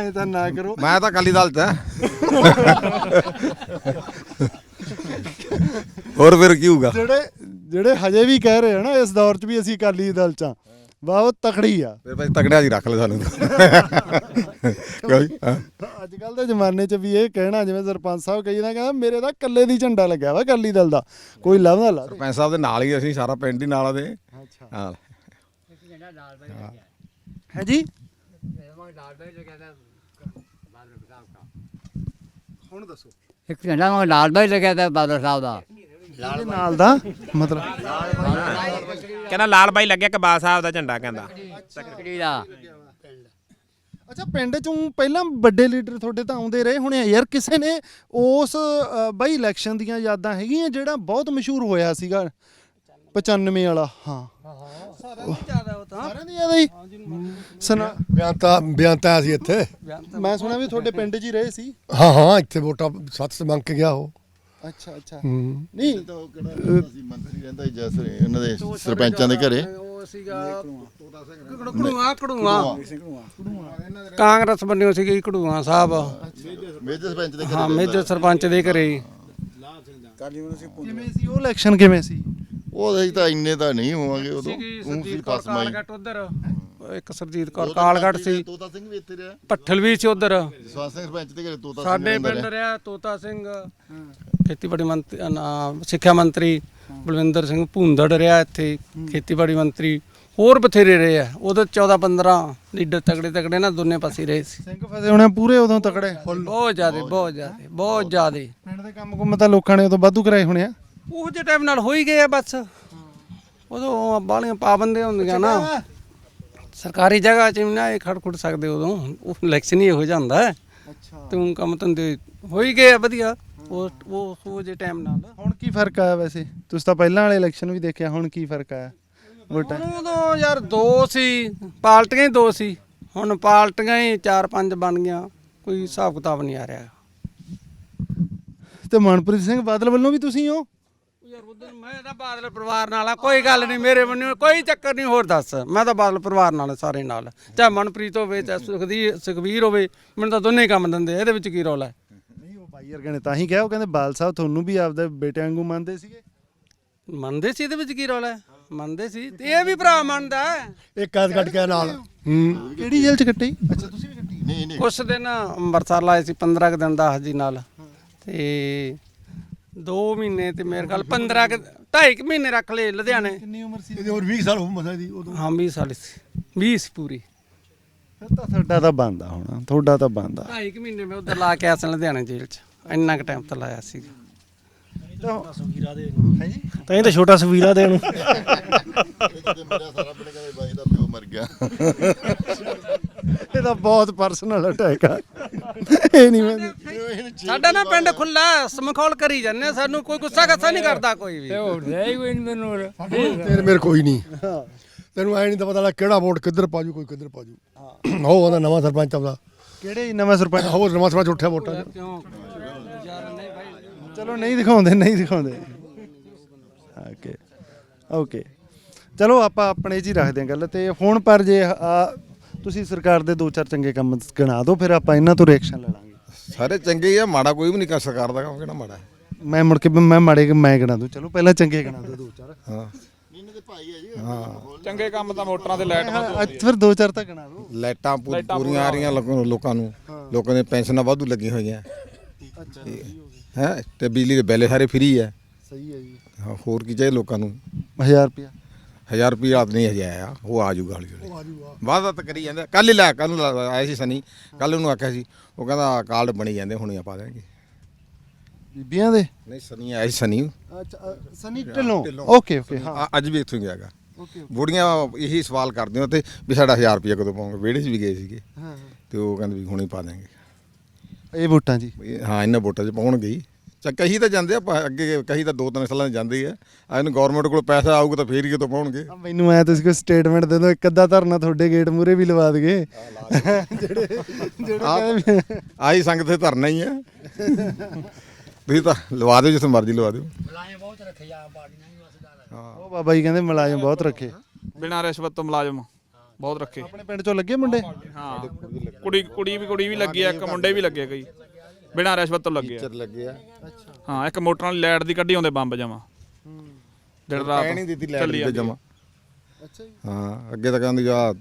ਐ ਤਾਂ ਨਾ ਕਰੋ। ਮੈਂ ਤਾਂ ਅਕਾਲੀ ਦਲ ਚ ਆ। ਹੋਰ ਫਿਰ ਕੀ ਹੋਊਗਾ? ਜਿਹੜੇ ਜਿਹੜੇ ਹਜੇ ਵੀ ਕਹਿ ਰਹੇ ਆ ਨਾ ਇਸ ਦੌਰ 'ਚ ਵੀ ਅਸੀਂ ਅਕਾਲੀ ਦਲ 'ਚ ਆ। ਬਹੁਤ ਤਕੜੀ ਆ। ਫਿਰ ਭਾਈ ਤਗੜਿਆ ਜੀ ਰੱਖ ਲੈ ਸਾਨੂੰ (laughs) ਕੋਈ ਹਾਂ। ਅੱਜ ਕੱਲ ਦੇ ਜ਼ਮਾਨੇ 'ਚ ਵੀ ਇਹ ਕਹਿਣਾ ਜਿਵੇਂ ਸਰਪੰਚ ਸਾਹਿਬ ਕਹੀ ਨਾ ਕਹਿੰਦਾ ਮੇਰੇ ਤਾਂ ਕੱਲੇ ਦੀ ਝੰਡਾ ਲੱਗਿਆ ਵਾ ਅਕਾਲੀ ਦਲ ਦਾ। ਕੋਈ ਲੱਭਦਾ ਲਾ ਦੇ। ਸਰਪੰਚ ਸਾਹਿਬ ਦੇ ਨਾਲ ਹੀ ਅਸੀਂ ਸਾਰਾ ਪਿੰਡ ਹੀ ਨਾਲ ਦੇ। ਹਾਂ। ਹੈ ਜੀ? ਹੁਣ ਦੱਸੋ। ਇੱਕ ਝੰਡਾ ਮਗਰ ਲਾਲ ਬਾਈ ਲੱਗਿਆ ਤਾਂ ਬਾਦਲ ਸਾਹਿਬ ਦਾ। ਇਹਦੇ ਨਾਲ ਦਾ ਮਤਲਬ ਕਹਿੰਦਾ ਲਾਲ ਬਾਈ ਲੱਗਿਆ ਕਬਾਲ ਸਾਹਿਬ ਦਾ ਝੰਡਾ ਕਹਿੰਦਾ। ਤਕੜੀ ਦਾ ਅੱਛਾ ਪਿੰਡ ਚੋਂ ਪਹਿਲਾਂ ਵੱਡੇ ਲੀਡਰ ਤੁਹਾਡੇ ਤਾਂ ਆਉਂਦੇ ਰਹੇ ਹੋਣੇ ਆ। ਯਾਰ ਕਿਸੇ ਨੇ ਉਸ ਅ, ਬਾਈ ਇਲੈਕਸ਼ਨ ਦੀਆਂ ਯਾਦਾਂ ਹੈਗੀਆਂ ਜਿਹੜਾ ਬਹੁਤ ਮਸ਼ਹੂਰ ਹੋਇਆ ਸੀਗਾ? 95 ਵਾਲਾ ਹਾਂ। ਸਾਰਿਆਂ ਦੀ ਯਾਦ ਆਈ? ਸੁਣਾ। ਬਿਆਨ ਤਾਂ ਬਿਆਨ ਤਾਂ ਅਸੀਂ ਇੱਥੇ। ਮੈਂ ਸੁਣਿਆ ਵੀ ਤੁਹਾਡੇ ਪਿੰਡ 'ਚ ਹੀ ਰਹੇ ਸੀ। ਹਾਂ ਹਾਂ ਇੱਥੇ ਵੋਟਾਂ ਸੱਤ ਸੇ ਮੰਗ ਕੇ ਗਿਆ ਉਹ। ਅੱਛਾ ਅੱਛਾ। ਹੂੰ। ਨਹੀਂ। ਤਾਂ ਉਹ ਕਿਹੜਾ ਸੀ ਮੰਤਰੀ ਰਹਿੰਦਾ ਜੈਸ ਉਹਨਾਂ ਦੇ ਸਰਪੰਚਾਂ ਦੇ ਘਰੇ। ਉਹ ਸੀਗਾ ਕੜੂਆ ਕੜੂਆ ਕਾਂਗਰਸ ਬੰਨਿਓ ਸੀਗੀ ਕੜੂਆ ਸਾਹਿਬ। ਮੇਜਰ ਸਰਪੰਚ ਦੇ ਘਰੇ ਹਾਂ ਮੇਜਰ ਸਰਪੰਚ ਦੇ ਘਰੇ। ਕਿਵੇਂ ਸੀ ਉਹ ਇਲੈਕਸ਼ਨ ਕਿਵੇਂ ਸੀ? ਉਹ ਅਸੀਂ ਤਾਂ ਇੰਨੇ ਤਾਂ ਨਹੀਂ ਹੋਵਾਂਗੇ ਉਦੋਂ ਸੀ ਕਾਲਗੜ ਉਧਰ। ਇੱਕ ਸਰਜੀਤ ਕੌਰ ਕਾਲਗੜ ਸੀ। ਤੋਤਾ ਸਿੰਘ ਵੀ ਇੱਥੇ ਰਿਹਾ। ਪੱਠਲ ਵੀ ਸੀ ਉਧਰ। ਜਸਵੰਤ ਸਿੰਘ ਸਰਪੰਚ ਦੇ ਘਰੇ ਤੋਤਾ ਸਿੰਘ ਸਾਡੇ ਪਿੰਡ ਰਿਹਾ। ਰਿਹਾ ਤੋਤਾ ਸਿੰਘ। ਖੇਤੀਬਾੜੀ ਮੰਤਰੀ ਅ, ਨਾ, ਸਿੱਖਿਆ ਮੰਤਰੀ ਬਲਵਿੰਦਰ ਸਿੰਘ ਭੂੰਦੜ ਰਿਹਾ ਇੱਥੇ। ਖੇਤੀਬਾੜੀ ਮੰਤਰੀ ਹੋਰ ਬਥੇਰੇ ਰਹੇ ਆ। ਉਦੋਂ 14 15 ਲੀਡਰ ਤਗੜੇ ਤਗੜੇ ਨਾ ਦੋਨੇ ਪਾਸੇ ਰਹੇ ਸੀ। ਸਿੰਘ ਫਸੇ ਹੋਣੇ ਪੂਰੇ ਉਦੋਂ ਤਕੜੇ ਬਹੁਤ ਜ਼ਿਆਦੇ ਬਹੁਤ ਜ਼ਿਆਦੇ ਬਹੁਤ ਜ਼ਿਆਦੇ। ਪਿੰਡ ਦੇ ਕੰਮ ਕੁੰਮ ਤਾਂ ਲੋਕਾਂ ਨੇ ਉਦੋਂ ਵਾਧੂ ਕਰਾਏ ਹੋਣੇ ਆ। ਉਹ ਜੇ ਟਾਈਮ ਨਾਲ ਹੋ ਹੀ ਗਏ ਆ ਬਸ। ਉਦੋਂ ਬਾਲੀਆਂ ਪਾਬੰਦੀਆਂ ਹੁੰਦੀਆਂ ਨਾ। ਸਰਕਾਰੀ ਜਗ੍ਹਾ 'ਚ ਵੀ ਨਾ ਇਹ ਖੜ ਖੁੜ ਸਕਦੇ ਉਦੋਂ। ਉਹ ਇਲੈਕਸ਼ਨ ਹੀ ਇਹੋ ਹੈ ਅੱਛਾ। ਤੂੰ ਕੰਮ ਧੰਦੇ ਹੋ ਹੀ ਗਏ ਆ ਵਧੀਆ। ਉਹ ਉਹ ਉਹ ਜੇ ਟਾਈਮ ਨਾਲ। ਹੁਣ ਕੀ ਫ਼ਰਕ ਆਇਆ ਵੈਸੇ? ਤੁਸੀਂ ਤਾਂ ਪਹਿਲਾਂ ਵਾਲੇ ਇਲੈਕਸ਼ਨ ਵੀ ਦੇਖਿਆ ਹੁਣ ਕੀ ਫ਼ਰਕ ਆਇਆ? ਵੋਟਾਂ? ਉਦੋਂ ਯਾਰ ਦੋ ਸੀ ਪਾਰਟੀਆਂ ਹੀ ਦੋ ਸੀ। ਹੁਣ ਪਾਰਟੀਆਂ ਹੀ ਚਾਰ ਪੰਜ ਬਣ ਗਈਆਂ ਕੋਈ ਹਿਸਾਬ ਕਿਤਾਬ ਨਹੀਂ ਆ ਰਿਹਾ। ਤੇ ਮਨਪ੍ਰੀਤ ਸਿੰਘ ਬਾਦਲ ਵੱਲੋਂ ਵੀ ਤੁਸੀਂ ਹੋ? ਯਾਰ ਉਦੋਂ ਮੈਂ ਤਾਂ ਬਾਦਲ ਪਰਿਵਾਰ ਨਾਲ ਆ ਕੋਈ ਗੱਲ ਨਹੀਂ ਮੇਰੇ ਬੰਨਿਓ ਕੋਈ ਚੱਕਰ ਨਹੀਂ ਹੋਰ ਦੱਸ। ਮੈਂ ਤਾਂ ਬਾਦਲ ਪਰਿਵਾਰ ਨਾਲ ਆ, ਸਾਰੇ ਨਾਲ। ਚਾਹੇ ਮਨਪ੍ਰੀਤ ਹੋਵੇ ਚਾਹੇ ਸੁਖਦੀ ਸੁਖਵੀਰ ਹੋਵੇ ਮੈਨੂੰ ਤਾਂ ਦੋਨੇ ਹੀ ਕੰਮ ਦਿੰਦੇ ਇਹਦੇ ਵਿੱਚ ਕੀ ਰੌਲਾ ਹੈ? ਬਾਈ ਵਰਗੇ ਨੇ ਤਾਂ ਹੀ ਕਿਹਾ ਉਹ ਕਹਿੰਦੇ ਬਾਲ ਸਾਹਿਬ ਤੁਹਾਨੂੰ ਵੀ ਆਪਦੇ ਬੇਟੇ ਵਾਂਗੂ ਮੰਨਦੇ ਸੀਗੇ? ਮੰਨਦੇ ਸੀ ਇਹਦੇ ਵਿੱਚ ਕੀ ਰੌਲਾ ਹੈ? ਮੰਨਦੇ ਸੀ। ਤੇ ਇਹ ਵੀ ਭਰਾ ਮੰਨਦਾ ਹੈ। ਇੱਕ ਕੈਦ ਕੱਟ ਕੇ ਨਾਲ। ਹੂੰ। ਕਿਹੜੀ ਜੇਲ੍ਹ ਚ ਕੱਟੀ? ਅੱਛਾ ਤੁਸੀਂ ਵੀ ਕੱਟੀ? ਨਹੀਂ ਨਹੀਂ। ਉਸ ਦਿਨ ਅੰਮ੍ਰਿਤਸਰ ਲਾਏ ਸੀ 15 ਕੁ ਦਿਨ ਦਾ ਜੀ ਨਾਲ। ਤੇ 2 ਮਹੀਨੇ ਤੇ ਮੇਰੇ ਖਿਆਲ 15 ਕੁ ਢਾਈ ਕੁ ਮਹੀਨੇ ਰੱਖ ਲਏ ਲੁਧਿਆਣੇ। ਕਿੰਨੀ ਉਮਰ ਸੀ? ਇਹਦੇ ਹੋਰ 20 ਸਾਲ ਹੋ ਮਸਾ ਦੀ ਉਦੋਂ। ਹਾਂ 20 ਸਾਲ ਸੀ। 20 ਸੀ ਪੂਰੀ। ਫਿਰ ਤਾਂ ਤੁਹਾਡਾ ਤਾਂ ਬੰਦਾ ਹੋਣਾ ਤੁਹਾਡਾ ਤਾਂ ਬੰਦਾ ਢਾਈ ਕੁ ਮਹੀਨੇ ਮੈਂ ਉਧਰ ਲਾ ਕੇ ਆਇਆ ਸੀ ਲੁਧਿਆਣੇ ਜੇਲ੍ਹ 'ਚ। ਇੰਨਾ ਕੁ ਟਾਈਮ ਤਾਂ ਲਾਇਆ ਸੀ। ਸੁਵੀਰਾ ਦੇ ਤਾਂ ਇਹ ਤਾਂ ਛੋਟਾ ਸੁਵੀਰਾ ਦੇ ਨੂੰ ਤੇ ਮੇਰਾ ਸਾਰਾ ਪਿੰਡ ਕਹਿੰਦਾ ਬਾਈ ਦਾ ਪਿਓ ਮਰ ਗਿਆ। ਇਹ ਤਾਂ ਬਹੁਤ ਪਰਸਨਲ ਅਟੈਕ ਆ। ਇਹ ਨਹੀਂ ਮੈਂ ਸਾਡਾ ਨਾ ਪਿੰਡ ਖੁੱਲਾ ਸਮਖੌਲ ਕਰੀ ਜਾਂਦੇ ਆ, ਸਾਨੂੰ ਕੋਈ ਗੁੱਸਾ ਗੱਸਾ ਨਹੀਂ ਕਰਦਾ ਕੋਈ ਵੀ। ਤੇਰੇ ਮੇਰੇ ਕੋਈ ਨਹੀਂ। ਤੈਨੂੰ ਐ ਨਹੀਂ ਤਾਂ ਪਤਾ ਲੱਗ ਕਿਹੜਾ ਵੋਟ ਕਿੱਧਰ ਪਾਜੂ ਕੋਈ ਕਿੱਧਰ ਪਾਜੂ। ਉਹ ਉਹਦਾ ਨਵਾਂ ਸਰਪੰਚ ਆਉਂਦਾ ਕਿਹੜੇ ਨਵਾਂ ਸਰਪੰਚ? ਹੋਰ ਨਵਾਂ ਸਰਪੰਚ ਉੱਠਿਆ ਵੋਟਾਂ 'ਚ। ਕਿਉਂ? ਚਲੋ ਨਹੀਂ ਦਿਖਾਉਂਦੇ ਨਹੀਂ ਦਿਖਾਉਂਦੇ। ਓਕੇ ਓਕੇ ਚਲੋ ਆਪਾਂ ਆਪਣੇ 'ਚ ਹੀ ਰੱਖਦੇ ਹਾਂ ਗੱਲ ਤੇ ਹੁਣ ਪਰ ਜੇ ਆ ਤੁਸੀਂ ਸਰਕਾਰ ਦੇ ਦੋ ਚਾਰ ਚੰਗੇ ਕੰਮ ਗਿਣਾ ਦਿਓ ਫਿਰ ਆਪਾਂ ਇਹਨਾਂ ਤੋਂ ਰਿਐਕਸ਼ਨ ਲੈ ਲਾਂਗੇ। ਸਾਰੇ ਚੰਗੇ ਹੀ ਆ ਮਾੜਾ ਕੋਈ ਵੀ ਨਹੀਂ ਕਰ ਸਰਕਾਰ ਦਾ ਕੰਮ ਕਿਹੜਾ ਮਾੜਾ ਹੈ। ਮੈਂ ਮੁੜ ਕੇ ਮੈਂ ਮਾੜੇ ਮੈਂ ਗਿਣਾ ਦੂੰ ਚਲੋ ਪਹਿਲਾਂ ਚੰਗੇ ਗਿਣਾ ਦਿਓ ਦੋ ਚਾਰ। ਹਾਂ। ਚੰਗੇ ਕੰਮ ਤਾਂ ਮੋਟਰਾਂ ਤੇ ਲਾਈਟ ਅੱਜ ਫਿਰ ਦੋ ਚਾਰ ਤਾਂ ਗਿਣਾ ਦਿਓ ਲਾਈਟਾਂ ਪੂ- ਪੂਰੀਆਂ ਆ ਰਹੀਆਂ ਲੋਕਾਂ ਲੋਕਾਂ ਨੂੰ। ਲੋਕਾਂ ਦੇ ਪੈਨਸ਼ਨਾਂ ਵਾਧੂ ਲੱਗੀਆਂ ਹੋਈਆਂ। ਹੈ ਤੇ ਬਿਜਲੀ ਦੇ ਬਿੱਲ ਸਾਰੇ ਫ੍ਰੀ ਹੈ ਸਹੀ ਹੈ ਜੀ। ਹਾਂ, ਹੋਰ ਕੀ ਚਾਹੀਏ ਲੋਕਾਂ ਨੂੰ? 1000 ਰੁਪਿਆ 1000 ਰੁਪਏ ਆਪ ਨਹੀਂ ਹਜੇ ਆਇਆ ਉਹ ਆ ਜਾਊਗਾ ਹੌਲੀ ਹੌਲੀ। ਵਾਅਦਾ ਤਾਂ ਕਰੀ ਜਾਂਦਾ। ਕੱਲ ਹੀ ਲੈ ਕੱਲ ਨੂੰ ਲਾ- ਆਇਆ ਸੀ ਸਨੀ ਕੱਲ ਉਹਨੂੰ ਆਖਿਆ ਸੀ ਉਹ ਕਹਿੰਦਾ ਕਾਰਡ ਬਣੀ ਜਾਂਦੇ ਹੁਣੇ ਆਪਾਂ ਦੇਣਗੇ ਬੀਬੀਆਂ ਦੇ? ਨਹੀਂ ਸਨੀ ਆਇਆ ਸੀ ਸਨੀ। ਅੱਛਾ ਸਨੀ ਢਿੱਲੋਂ? ਓਕੇ ਓਕੇ ਹਾਂ। ਆ- ਅੱਜ ਵੀ ਇੱਥੋਂ ਹੀ ਗਿਆਗਾ ਬੁੜੀਆਂ ਇਹੀ ਸਵਾਲ ਕਰਦੀਆਂ ਤੇ ਵੀ ਸਾਡਾ 1000 ਰੁਪਏ ਕਦੋਂ ਪਾਉਂਗੇ? ਵਿਹੜੇ 'ਚ ਵੀ ਗਏ ਸੀਗੇ। ਹਾਂ ਤੇ ਉਹ ਕਹਿੰਦੇ ਵੀ ਹੁਣੇ ਪਾ ਦਾਂਗੇ ਇਹ ਵੋਟਾਂ ਜੀ। ਹਾਂ ਇਹਨਾਂ ਵੋਟਾਂ 'ਚ ਪਾਉਣਗੇ ਹੀ ਚਾ ਕਹੀ ਤਾਂ ਜਾਂਦੇ ਆ ਅੱਗੇ ਕਹੀ ਤਾਂ ਦੋ ਤਿੰਨ ਸਾਲਾਂ 'ਚ ਜਾਂਦੇ ਹੀ ਆ। ਆ ਇਹਨੂੰ ਗਵਰਨਮੈਂਟ ਕੋਲ ਪੈਸਾ ਆਊਗਾ ਤਾਂ ਫੇਰ ਹੀ ਕਿਤੋਂ ਪਾਉਣਗੇ। ਆ ਮੈਨੂੰ ਐ ਤੁਸੀਂ ਕੋਈ ਸਟੇਟਮੈਂਟ ਦੇ ਦਿਓ ਇੱਕ ਅੱਧਾ ਧਰਨਾ ਤੁਹਾਡੇ ਗੇਟ ਮੂਰੇ ਵੀ ਲਵਾ ਦਗੇ ਜਿਹੜੇ ਜਿਹੜੇ ਕਹਿੰਦੇ ਵੀ- ਆਹੀ ਸੰਗਤ ਤੇ ਧਰਨਾ ਹੀ ਆ। ਤੁਸੀਂ ਤਾਂ ਲਵਾ ਦਿਓ ਜਿੱਥੇ ਮਰਜ਼ੀ ਲਵਾ ਦਿਓ। ਉਹ ਬਾਬਾ ਜੀ ਕਹਿੰਦੇ ਮੁਲਾਜ਼ਮ ਬਹੁਤ ਰੱਖੇ। ਬਿਨਾਂ ਰਿਸ਼ਵਤ ਤੋਂ ਮੁਲਾਜ਼ਮ। ਬਹੁਤ ਰੱਖੇ। ਆਪਣੇ ਪਿੰਡ ਚੋਂ ਲੱਗੇ ਮੁੰਡੇ? ਹਾਂ। ਕੁੜੀ ਕੁੜੀ ਵੀ ਕੁੜੀ ਵੀ ਲੱਗੀ ਆ ਇੱਕ ਮੁੰਡੇ ਵੀ ਲੱਗੇ ਕਈ। ਬਿਨਾਂ ਰਿਸ਼ਵਤ ਤੋਂ ਲੱਗੇ ਆ। ਲੱਗੇ ਆ। ਹਾਂ ਇੱਕ ਮੋਟਰਾਂ ਵਾਲੀ ਲਾਈਟ ਦੀ ਕੱਢੀ ਆਉਂਦੇ ਬੰਬ ਜਮਾ। ਦਿਨ ਰਾਤ ਕਹਿ ਨਹੀਂ ਦਿੱਤੀ ਲੈਟ ਚੱਲੀ ਤੇ ਜਾਂਦੀ ਜਮਾ। ਅੱਛਾ ਜੀ। ਹਾਂ ਅੱਗੇ ਤਾਂ ਕਹਿੰਦੀ ਆ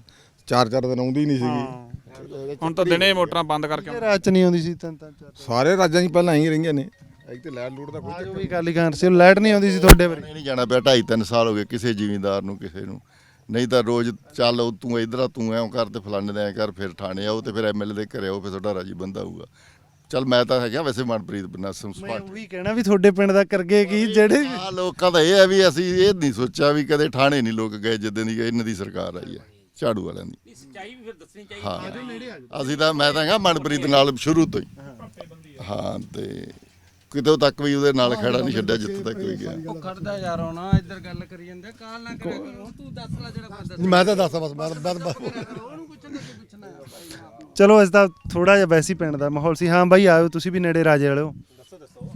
ਚਾਰ ਚਾਰ ਦਿਨ ਆਉਂਦੀ ਨਹੀਂ ਸੀਗੀ। ਹੁਣ ਤਾਂ ਦਿਨੇ ਮੋਟਰਾਂ ਬੰਦ ਕਰਕੇ ਇਹ ਰਾਤ ਚ ਨਹੀਂ ਆਉਂਦੀ ਸੀ ਤਿੰਨ ਤਿੰਨ ਚਾਰ ਸਾਰੇ ਰਾਜਾਂ 'ਚ ਪਹਿਲਾਂ ਹੀ ਰਹੀਆਂ ਨੇ। ਇੱਥੇ ਲੈਟ ਲੂਟ ਦਾ ਕੋਈ ਆਜੋ ਵੀ ਕਾਲੀ ਕਾਂ ਸੀ ਲਾਈਟ ਨਹੀਂ ਆਉਂਦੀ ਸੀ ਤੁਹਾਡੇ ਵਾਰੀ। ਨਹੀਂ ਜਾਣਾ ਪਿਆ ਢਾਈ ਤਿੰਨ ਸਾਲ ਹੋ ਗਏ ਕਿਸੇ ਜ਼ਿਮੀਂਦਾਰ ਨੂੰ ਕਿਸੇ ਨੂੰ। ਨਹੀਂ ਤਾਂ ਰੋਜ਼ ਚੱਲ ਉਹ ਤੂੰ ਇਧਰ ਤੂੰ ਐਂ ਕਰ ਤੇ ਫਲਾਣੇ ਦੇ ਐਂ ਕਰ ਫਿਰ ਥਾਣੇ ਆਓ ਤੇ ਫਿਰ ਐਮਐਲਏ ਦੇ ਘਰੇ ਆਓ ਫਿਰ ਤੁਹਾਡਾ ਰਾਜੀ ਬੰਦਾ ਆਊਗਾ। ਚੱਲ ਮੈਂ ਤਾਂ ਹੈਗਾ ਵੈਸੇ ਮਨਪ੍ਰੀਤ ਬੰਨਾ ਮੈਂ ਸਮਾਰਟ। ਉਹੀ ਕਹਿਣਾ ਵੀ ਤੁਹਾਡੇ ਪਿੰਡ ਦਾ ਕਰਗੇ ਕੀ ਜਿਹੜੇ ਆ ਲੋਕਾਂ ਦਾ ਇਹ ਹੈ ਵੀ ਅਸੀਂ ਇਹ ਨਹੀਂ ਸੋਚਿਆ ਵੀ ਕਦੇ ਥਾਣੇ ਨਹੀਂ ਲੋਕ ਗਏ ਜਿੱਦਾਂ ਦੀ ਇਹਨਾਂ ਦੀ ਸਰਕਾਰ ਆਈ ਹੈ ਝਾੜੂ ਵਾਲਿਆਂ ਦੀ। ਸੱਚਾਈ ਵੀ ਫਿਰ ਦੱਸਣੀ ਚਾਹੀਦੀ ਹਾਂ। ਅਸੀਂ ਤਾਂ ਮੈਂ ਤਾਂ ਹੈਗਾ ਮਨਪ੍ਰੀਤ ਨਾਲ ਸ਼ੁਰੂ ਤੋਂ ਹੀ। ਹਾਂ ਤੇ ਕਿਤੇ ਤੱਕ ਵੀ ਉਹਦੇ ਨਾਲ ਖੜਾ ਨਹੀਂ ਛੱਡਿਆ ਜਿੱਥੇ ਤੱਕ ਵੀ ਗਿਆ। ਉਹ ਖੜਦਾ ਯਾਰ ਹੋਣਾ ਇੱਧਰ ਗੱਲ ਕਰੀ ਜਾਂਦੇ ਕਾਲ ਨਾ ਕਰਿਆ ਕਰੋ ਤੂੰ ਦੱਸ ਲੈ ਜਿਹੜਾ ਕੁਝ ਦੱਸ ਮੈਂ ਤਾਂ ਦੱਸਦਾ ਬਸ ਮੈਂ ਤਾਂ- ਮੈਂ ਤਾਂ ਉਹਨੂੰ ਪੁੱਛਣਾ ਭਾਈ ਚਲੋ ਇਸ ਦਾ ਥੋੜਾ ਜਿਹਾ ਵੈਸੀ ਪਿੰਡ ਦਾ ਮਾਹੌਲ ਸੀ। ਹਾਂ ਬਾਈ ਆਇਓ ਤੁਸੀਂ ਵੀ ਨੇੜੇ ਰਾਜੇ ਵਾਲਿਓ। ਦੱਸੋ ਦੱਸੋ।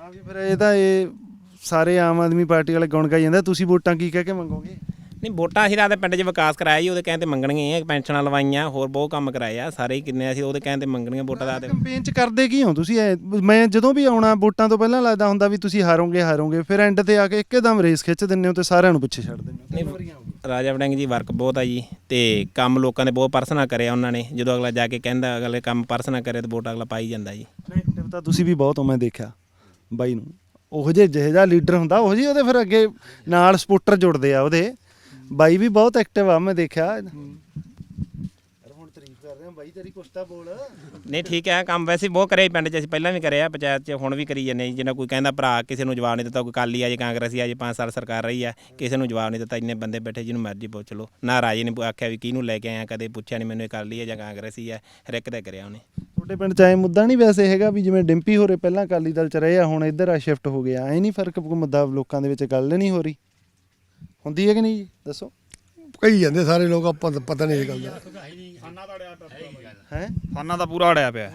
ਹਾਂ ਵੀ ਫਿਰ ਇਹ ਤਾਂ ਇਹ ਸਾਰੇ ਆਮ ਆਦਮੀ ਪਾਰਟੀ ਵਾਲੇ ਗੁਣ ਗਾਈ ਜਾਂਦੇ ਤੁਸੀਂ ਵੋਟਾਂ ਕੀ ਕਹਿ ਕੇ ਮੰਗੋਗੇ? ਨਹੀਂ ਵੋਟਾਂ ਅਸੀਂ ਰਾਤ ਪਿੰਡ 'ਚ ਵਿਕਾਸ ਕਰਾਇਆ ਜੀ ਉਹਦੇ ਕਹਿਣ ਤੇ ਮੰਗਣਗੇ ਆ ਪੈਨਸ਼ਨਾਂ ਲਵਾਈਆਂ ਹੋਰ ਬਹੁਤ ਕੰਮ ਕਰਾਏ ਆ ਸਾਰੇ ਹੀ ਕਿੰਨੇ ਅਸੀਂ ਉਹਦੇ ਕਹਿਣ ਤੇ ਮੰਗਣੀਆਂ ਵੋਟਾਂ ਦਾ ਤੇ। ਕੈਂਪੇਨ ਚ ਕਰਦੇ ਕੀ ਹੋ ਤੁਸੀਂ ਐ- ਮੈਂ ਜਦੋਂ ਵੀ ਆਉਣਾ ਵੋਟਾਂ ਤੋਂ ਪਹਿਲਾਂ ਲੱਗਦਾ ਹੁੰਦਾ ਵੀ ਤੁਸੀਂ ਹਾਰੋਗੇ ਹਾਰੋਗੇ ਫਿਰ ਐਂਡ ਤੇ ਆ ਕੇ ਇੱਕਦਮ ਰੇਸ ਖਿੱਚ ਦਿੰਦੇ ਹੋ ਤੇ ਸਾਰਿਆਂ ਨੂੰ ਪਿੱਛੇ ਛੱਡ ਦਿੰਦੇ ਹੋ। ਰਾਜਾ ਵੜਿੰਗ ਜੀ ਵਰਕ ਬਹੁਤ ਆ ਜੀ ਤੇ ਕੰਮ ਲੋਕਾਂ ਦੇ ਬਹੁਤ ਪਰਸਨਲ ਕਰਿਆ ਉਹਨਾਂ ਨੇ ਜਦੋਂ ਅਗਲਾ ਜਾ ਕੇ ਕਹਿੰਦਾ ਅਗਲੇ ਕੰਮ ਪਰਸਨਲ ਕਰੇ ਤੇ ਵੋਟ ਅਗਲਾ ਪਾਈ ਜਾਂਦਾ ਜੀ। ਨੈਗੇਟਿਵ ਤਾਂ ਤੁਸੀਂ ਵੀ ਬਹੁਤ ਹੋ ਮੈਂ ਦੇਖਿਆ ਬਾਈ ਨੂੰ। ਉਹੋ ਜਿਹੇ ਜਿਹੇ ਜਿਹਾ ਲੀਡਰ ਹੁੰਦਾ ਉਹ ਜੀ ਉਹਦੇ ਫਿਰ ਅੱਗੇ ਨਾਲ ਸਪੋਰਟਰ ਜੁੜਦੇ ਆ ਉਹਦੇ। ਬਾਈ ਵੀ ਬਹੁਤ ਐਕਟਿਵ ਆ ਮੈਂ ਦੇਖਿਆ। ਹੁਣ ਤਾਰੀਫ ਕਰ ਰਹੇ ਹਾਂ ਬਾਈ ਤੇਰੀ ਕੁਸ਼ਤਾ ਬੋਲ। ਨਹੀਂ ਠੀਕ ਹੈ ਕੰਮ ਵੈਸੇ ਬਹੁਤ ਕਰਿਆ ਪਿੰਡ 'ਚ ਅਸੀਂ ਪਹਿਲਾਂ ਵੀ ਕਰਿਆ ਪੰਚਾਇਤ 'ਚ ਹੁਣ ਵੀ ਕਰੀ ਜਾਂਦੇ ਜੀ। ਜਿੰਨਾ ਕੋਈ ਕਹਿੰਦਾ ਭਰਾ ਕਿਸੇ ਨੂੰ ਜਵਾਬ ਨਹੀਂ ਦਿੱਤਾ ਕੋਈ ਕਾਲੀ ਆ ਜੇ ਕਾਂਗਰਸੀ ਆ ਜੇ 5 ਸਾਲ ਸਰਕਾਰ ਰਹੀ ਆ ਕਿਸੇ ਨੂੰ ਜਵਾਬ ਨਹੀਂ ਦਿੱਤਾ ਇੰਨੇ ਬੰਦੇ ਬੈਠੇ ਜਿਹਨੂੰ ਮਰਜ਼ੀ ਪੁੱਛ ਲਓ। ਨਾ ਰਾਜੇ ਨੇ ਆਖਿਆ ਵੀ ਕਿਹਨੂੰ ਲੈ ਕੇ ਆਇਆ ਕਦੇ ਪੁੱਛਿਆ ਨਹੀਂ ਮੈਨੂੰ ਇਹ ਕਾਲੀ ਆ ਜਾਂ ਕਾਂਗਰਸੀ ਆ ਹਰ ਇੱਕ ਦਾ ਕਰਿਆ ਉਹਨੇ। ਤੁਹਾਡੇ ਪਿੰਡ ਚ ਐ ਮੁੱਦਾ ਨਹੀਂ ਵੈਸੇ ਹੈਗਾ ਵੀ ਜਿਵੇਂ ਡਿੰਪੀ ਹੋਰੇ ਪਹਿਲਾਂ ਅਕਾਲੀ ਦਲ ਚ ਰਹੇ ਆ ਹੁਣ ਇੱਧਰ ਆ ਸ਼ਿਫਟ ਹੋ ਗਿਆ। ਐ ਨਹੀਂ ਫ਼ਰਕ ਕੋਈ ਮੁੱਦਾ ਲੋਕਾਂ ਦੇ ਵਿੱਚ ਗੱਲ ਨਹੀਂ ਹੋ ਰਹੀ। ਹੁੰਦੀ ਹੈ ਕਿ ਨਹੀਂ ਜੀ? ਦੱਸੋ। ਕਹੀ ਜਾਂਦੇ ਸਾਰੇ ਲੋਕ ਆਪਾਂ ਪਤਾ ਨਹੀਂ ਇਹ ਗੱਲ ਦਾ। ਹੈ? ਫਾਨਾ ਦਾ ਪੂਰਾ ਅੜਿਆ ਪਿਆ।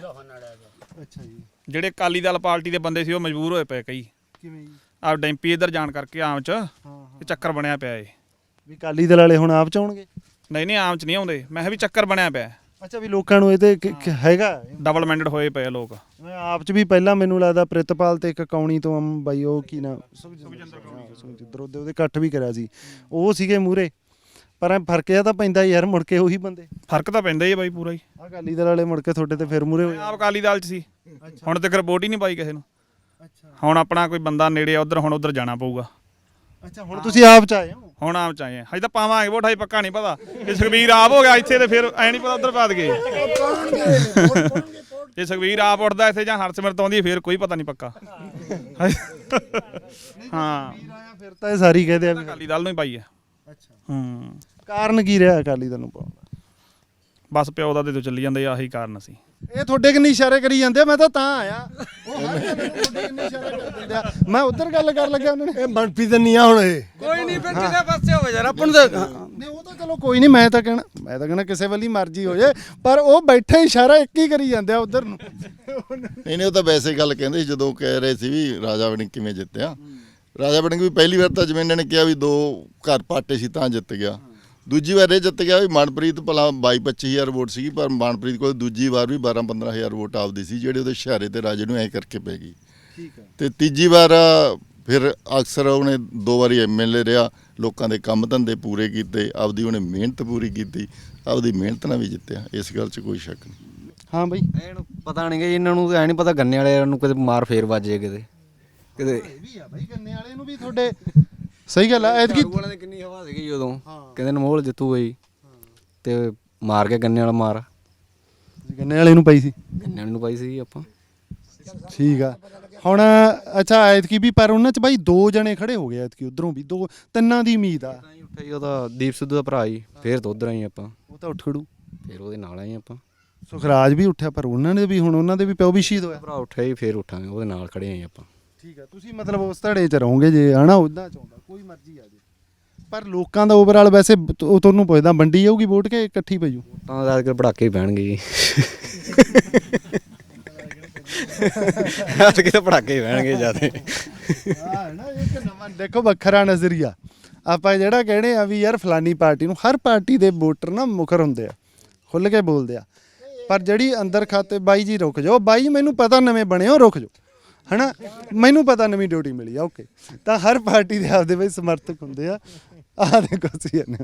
ਅੱਛਾ ਜੀ। ਜਿਹੜੇ ਅਕਾਲੀ ਦਲ ਪਾਰਟੀ ਦੇ ਬੰਦੇ ਸੀ ਉਹ ਮਜਬੂਰ ਹੋਏ ਪਏ ਕਈ। ਕਿਵੇਂ ਜੀ? ਆ ਡੈਂਪੀ ਇੱਧਰ ਜਾਣ ਕਰਕੇ ਆਮ ਚ ਹਾਂ ਹਾਂ। ਇਹ ਚੱਕਰ ਬਣਿਆ ਪਿਆ ਏ ਵੀ ਅਕਾਲੀ ਦਲ ਵਾਲੇ ਹੁਣ ਆਪ ਚਾਉਣਗੇ ਨਹੀਂ ਨਹੀਂ ਆਮ ਚ ਨਹੀਂ ਆਉਂਦੇ। ਮੈਂ ਕਿਹਾ ਵੀ ਚੱਕਰ ਬਣਿਆ ਪਿਆ। ਅੱਛਾ ਵੀ ਲੋਕਾਂ ਨੂੰ ਇਹ ਤੇ ਕਿ- ਕਿ ਹੈਗਾ? ਡਬਲਮੈਂਟਡ ਹੋਏ ਪਏ ਆ ਲੋਕ। ਮੈਂ ਆਪ ਚ ਵੀ ਪਹਿਲਾਂ ਮੈਨੂੰ ਲੱਗਦਾ ਪ੍ਰਿਤਪਾਲ ਤੇ ਇੱਕ ਕੌਣੀ ਤੋਂ ਅਮ ਬਾਈ ਉਹ ਕੀ ਨਾ ਸੁਖਜਿੰਦਰ ਉਹਦੇ ਉਹਦੇ ਇਕੱਠ ਵੀ ਕਰਿਆ ਸੀ। ਉਹ ਸੀਗੇ ਮੂਰੇ ਪਰ ਐਂ ਫ਼ਰਕ ਜਿਹਾ ਤਾਂ ਪੈਂਦਾ ਯਾਰ ਮੁੜ ਕੇ ਉਹੀ ਬੰਦੇ। ਫ਼ਰਕ ਤਾਂ ਪੈਂਦਾ ਹੀ ਹੈ ਬਾਈ ਪੂਰਾ ਹੀ। ਅਕਾਲੀ ਦਲ ਵਾਲੇ ਮੁੜ ਕੇ ਤੁਹਾਡੇ ਤੇ ਫਿਰ ਮੂਰੇ ਹੋ ਮੈਂ ਆਪ ਅਕਾਲੀ ਦਲ ਚ ਸੀ। ਹੁਣ ਤੱਕ ਰਿਪੋਰਟ ਹੀ ਨਹੀਂ ਪਾਈ ਕਿਸੇ ਨੂੰ। ਅੱਛਾ। ਹੁਣ ਆਪਣਾ ਕੋਈ ਬੰਦਾ ਨੇੜੇ ਆ ਉਧਰ ਹੁਣ ਉਧਰ ਜਾਣਾ ਪਊਗਾ। ਅੱਛਾ ਹੁਣ ਤੁਸੀਂ ਆਪ ਚ ਆਏ ਹੋ? ਹੁਣ ਆਮ ਚ ਆਏ ਆ ਹਜੇ ਤਾਂ ਪਾਵਾਂਗੇ ਵੋਟ ਹਜੇ ਪੱਕਾ ਨਹੀਂ ਪਤਾ। ਜੇ ਸੁਖਬੀਰ ਆਪ ਹੋ ਗਿਆ ਇੱਥੇ ਤੇ ਫਿਰ ਐ ਨਹੀਂ ਪਤਾ ਉਧਰ ਪਾ ਦਗੇ ਜੇ ਸੁਖਬੀਰ ਆਪ ਉੱਠਦਾ ਇੱਥੇ ਜਾਂ ਹਰਸਿਮਰਤ ਆਉਂਦੀ ਫਿਰ ਕੋਈ ਪਤਾ ਨਹੀਂ ਪੱਕਾ। ਹਾਂ। ਫਿਰ ਤਾਂ ਇਹ ਸਾਰੀ ਕਹਦੇ ਆ ਵੀ ਅਕਾਲੀ ਦਲ ਨੂੰ ਹੀ ਪਾਈ ਹੈ। ਅੱਛਾ। ਹੂੰ। ਕਾਰਨ ਕੀ ਰਿਹਾ ਅਕਾਲੀ ਦਲ ਨੂੰ ਪਾਉਣ ਦਾ? ਬਸ ਪਿਓ ਦਾ ਦੇ ਤੋਂ ਚੱਲੀ ਜਾਂਦੇ ਆਹੀ ਕਾਰਨ ਸੀ। ਇਹ ਤੁਹਾਡੇ ਕਿੰਨੇ ਇਸ਼ਾਰੇ ਕਰੀ ਜਾਂਦੇ ਮੈਂ ਤਾਂ ਤਾਂ ਆਇਆ। ਉਹ ਹਰ ਵੇਲੇ ਤੁਹਾਡੇ ਕਿੰਨੇ ਇਸ਼ਾਰੇ ਕਰ ਦਿੰਦੇ ਆ। ਮੈਂ ਉਧਰ ਗੱਲ ਕਰਨ ਲੱਗਿਆ ਉਹਨਾਂ ਨੇ। ਇਹ ਮਨਪ੍ਰੀਤ ਨਹੀਂ ਆ ਹੁਣ ਇਹ। ਕੋਈ ਨਹੀਂ ਫਿਰ ਕਿਸੇ ਪਾਸੇ ਹੋਵੇ ਯਾਰ ਆਪਾਂ ਨੂੰ ਤਾਂ ਨਹੀਂ ਉਹ ਤਾਂ ਚਲੋ ਕੋਈ ਨਹੀਂ ਮੈਂ ਤਾਂ ਕਹਿਣਾ ਮੈਂ ਤਾਂ ਕਹਿਣਾ ਕਿਸੇ ਵੱਲੀ ਮਰਜ਼ੀ ਹੋ ਜੇ ਪਰ ਉਹ ਬੈਠੇ ਇਸ਼ਾਰਾ ਇੱਕ ਹੀ ਕਰੀ ਜਾਂਦੇ ਆ ਉਧਰ ਨੂੰ। ਨਹੀਂ ਨਹੀਂ ਉਹ ਤਾਂ ਵੈਸੇ ਗੱਲ ਕਹਿੰਦੇ ਸੀ ਜਦੋਂ ਕਹਿ ਰਹੇ ਸੀ ਵੀ ਰਾਜਾ ਵੜਿੰਗ ਕਿਵੇਂ ਜਿੱਤਿਆ। ਰਾਜਾ ਵੜਿੰਗ ਵੀ ਪਹਿਲੀ ਵਾਰ ਤਾਂ ਜਿਵੇਂ ਇਹਨਾਂ ਨੇ ਕਿਹਾ ਵੀ ਦੋ ਘਰ ਪਾਟੇ ਸੀ ਤਾਂ ਜਿੱਤ ਗਿਆ। ਦੂਜੀ ਵਾਰ ਇਹ ਜਿੱਤ ਗਿਆ ਵੀ ਮਨਪ੍ਰੀਤ ਭਲਾ 22 25000 ਵੋਟ ਸੀਗੀ ਪਰ ਮਨਪ੍ਰੀਤ ਕੋਲ ਦੂਜੀ ਵਾਰ ਵੀ 12 15000 ਵੋਟ ਆਪਦੀ ਸੀ ਜਿਹੜੇ ਉਹਦੇ ਇਸ਼ਾਰੇ ਤੇ ਰਾਜੇ ਨੂੰ ਐ ਕਰਕੇ ਪੈ ਗਈ। ਠੀਕ ਹੈ ਤੇ ਤੀਜੀ ਵਾਰ ਫਿਰ ਅਕਸਰ ਉਹਨੇ ਦੋ ਵਾਰੀ ਐਮਐਲਏ ਰਿਹਾ ਲੋਕਾਂ ਦੇ ਕੰਮ ਧੰਦੇ ਪੂਰੇ ਕੀਤੇ ਆਪਦੀ ਉਹਨੇ ਮਿਹਨਤ ਪੂਰੀ ਕੀਤੀ ਆਪਦੀ ਮਿਹਨਤ ਨਾਲ ਵੀ ਜਿੱਤਿਆ ਇਸ ਗੱਲ 'ਚ ਕੋਈ ਸ਼ੱਕ ਨਹੀਂ। ਹਾਂ ਬਈ। ਇਹਨੂੰ ਪਤਾ ਨਹੀਂ ਕਿ ਇਹਨਾਂ ਨੂੰ ਐ ਨਹੀਂ ਪਤਾ ਗੰਨੇ ਵਾਲੇ ਨੂੰ ਕਿਤੇ ਮਾਰ ਫੇਰ ਵੱਜੇ ਕਿਤੇ। ਕਿਤੇ ਇਹ ਵੀ ਆ ਬਈ ਗੰਨੇ ਵਾਲੇ ਨੂੰ ਵੀ ਤੁਹਾਡੇ ਸਹੀ ਗੱਲ ਆ ਐਤਕੀ ਝਾੜੂ ਵਾਲਿਆਂ ਦੀ ਕਿੰਨੀ ਹਵਾ ਸੀਗੀ ਉਦੋਂ। ਕਹਿੰਦੇ ਅਨਮੋਲ ਜਿੱਤੂਗਾ ਜੀ ਤੇ ਮਾਰ ਕੇ ਗੰਨੇ ਵਾਲਾ ਮਾਰ। ਗੰਨੇ ਵਾਲੇ ਨੂੰ ਪਈ ਸੀ? ਗੰਨੇ ਵਾਲੇ ਨੂੰ ਪਾਈ ਸੀ ਆਪਾਂ। ਠੀਕ ਆ। ਹੁਣ ਅੱਛਾ ਐਤਕੀ ਵੀ ਪਰ ਉਹਨਾਂ ਚ ਬਾਈ ਦੋ ਜਣੇ ਖੜੇ ਹੋ ਗਏ ਐਤਕੀ ਉਧਰੋਂ ਵੀ। ਦੋ ਤਿੰਨਾਂ ਦੀ ਉਮੀਦ ਆ। ਤਾਂ ਹੀ ਉੱਠਿਆ ਜੀ ਉਹਦਾ ਦੀਪ ਸਿੱਧੂ ਦਾ ਭਰਾ ਜੀ ਫੇਰ ਤੋਂ ਉਧਰ ਆਏ ਆਪਾਂ। ਉਹ ਤਾਂ ਉੱਠ ਖੜੂ। ਫੇਰ ਉਹਦੇ ਨਾਲ ਆਏ ਆਪਾਂ। ਸੁਖਰਾਜ ਵੀ ਉੱਠਿਆ ਪਰ ਉਹਨਾਂ ਨੇ ਵੀ ਹੁਣ ਉਹਨਾਂ ਦੇ ਵੀ ਪਿਓ ਵੀ ਸ਼ਹੀਦ ਹੋਇਆ। ਭਰਾ ਉੱਠਿਆ ਜੀ ਫੇਰ ਉੱਠਾਂਗੇ। ਉਹਦੇ ਨਾਲ ਖੜੇ ਆਏ ਆਪਾਂ। ਠੀਕ ਆ ਤੁਸੀਂ ਮਤਲਬ ਉਸ ਧੜੇ 'ਚ ਰਹੋਗੇ ਜੇ ਹਨਾ ਉਦਾਂ ਚਾਹੁੰਦਾ ਕੋਈ ਮਰਜ਼ੀ ਆ ਜੇ। ਪਰ ਲੋਕਾਂ ਦਾ ਓਵਰਆਲ ਵੈਸੇ ਤ- ਉਹ ਤੁਹਾਨੂੰ ਪੁੱਛਦਾ ਵੰਡੀ ਜਾਊਗੀ ਵੋਟ ਕੇ ਇਕੱਠੀ ਪਈ ਜੂ ਤਾਂ ਦਾ ਕੇ ਪੜਾਕੇ ਹੀ ਪੈਣਗੇ ਜੀ। ਅੱਜ ਕਿਤੇ ਪੜਾਕੇ ਬਹਿਣਗੇ ਜਿਆਦੇ। ਹਾਂ ਨਾ ਇਹ ਕਿ ਨਵਾਂ ਦੇਖੋ ਵੱਖਰਾ ਨਜ਼ਰੀਆ। ਆਪਾਂ ਜਿਹੜਾ ਕਹਿੰਦੇ ਆ ਵੀ ਯਾਰ ਫਲਾਨੀ ਪਾਰਟੀ ਨੂੰ ਹਰ ਪਾਰਟੀ ਦੇ ਵੋਟਰ ਨਾ ਮੁਖਰ ਹੁੰਦੇ ਆ ਖੁੱਲ ਕੇ ਬੋਲਦੇ ਆ। ਪਰ ਜਿਹੜੀ ਅੰਦਰ ਖਾਤੇ ਬਾਈ ਜੀ ਰੁਕ ਜਾਓ ਬਾਈ ਮੈਨੂੰ ਪਤਾ ਨਵੇਂ ਬਣੇ ਹੋ ਰੁਕ ਜਾਓ। ਹਨਾ? ਮੈਨੂੰ ਪਤਾ ਨਵੀਂ ਡਿਊਟੀ ਮਿਲੀ ਆ ਓਕੇ ਤਾਂ ਹਰ ਪਾਰਟੀ ਦੇ ਆਪਦੇ ਵਿੱਚ ਸਮਰਥਕ ਹੁੰਦੇ ਆ। ਆਹ ਦੇਖੋ ਸੀ ਇਹਨੇ।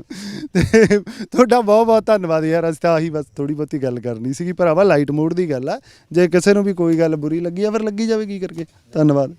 ਤੇ ਤੁਹਾਡਾ ਬਹੁਤ ਬਹੁਤ ਧੰਨਵਾਦ ਯਾਰ, ਅਸੀਂ ਤਾਂ ਆਹੀ ਬਸ ਥੋੜੀ ਬਹੁਤੀ ਗੱਲ ਕਰਨੀ ਸੀਗੀ, ਭਰਾਵਾ ਲਾਈਟ ਮੂਡ ਦੀ ਗੱਲ ਆ। ਜੇ ਕਿਸੇ ਨੂੰ ਵੀ ਕੋਈ ਗੱਲ ਬੁਰੀ ਲੱਗੀ ਆ, ਫਿਰ ਲੱਗੀ ਜਾਵੇ ਕੀ ਕਰਕੇ। ਧੰਨਵਾਦ।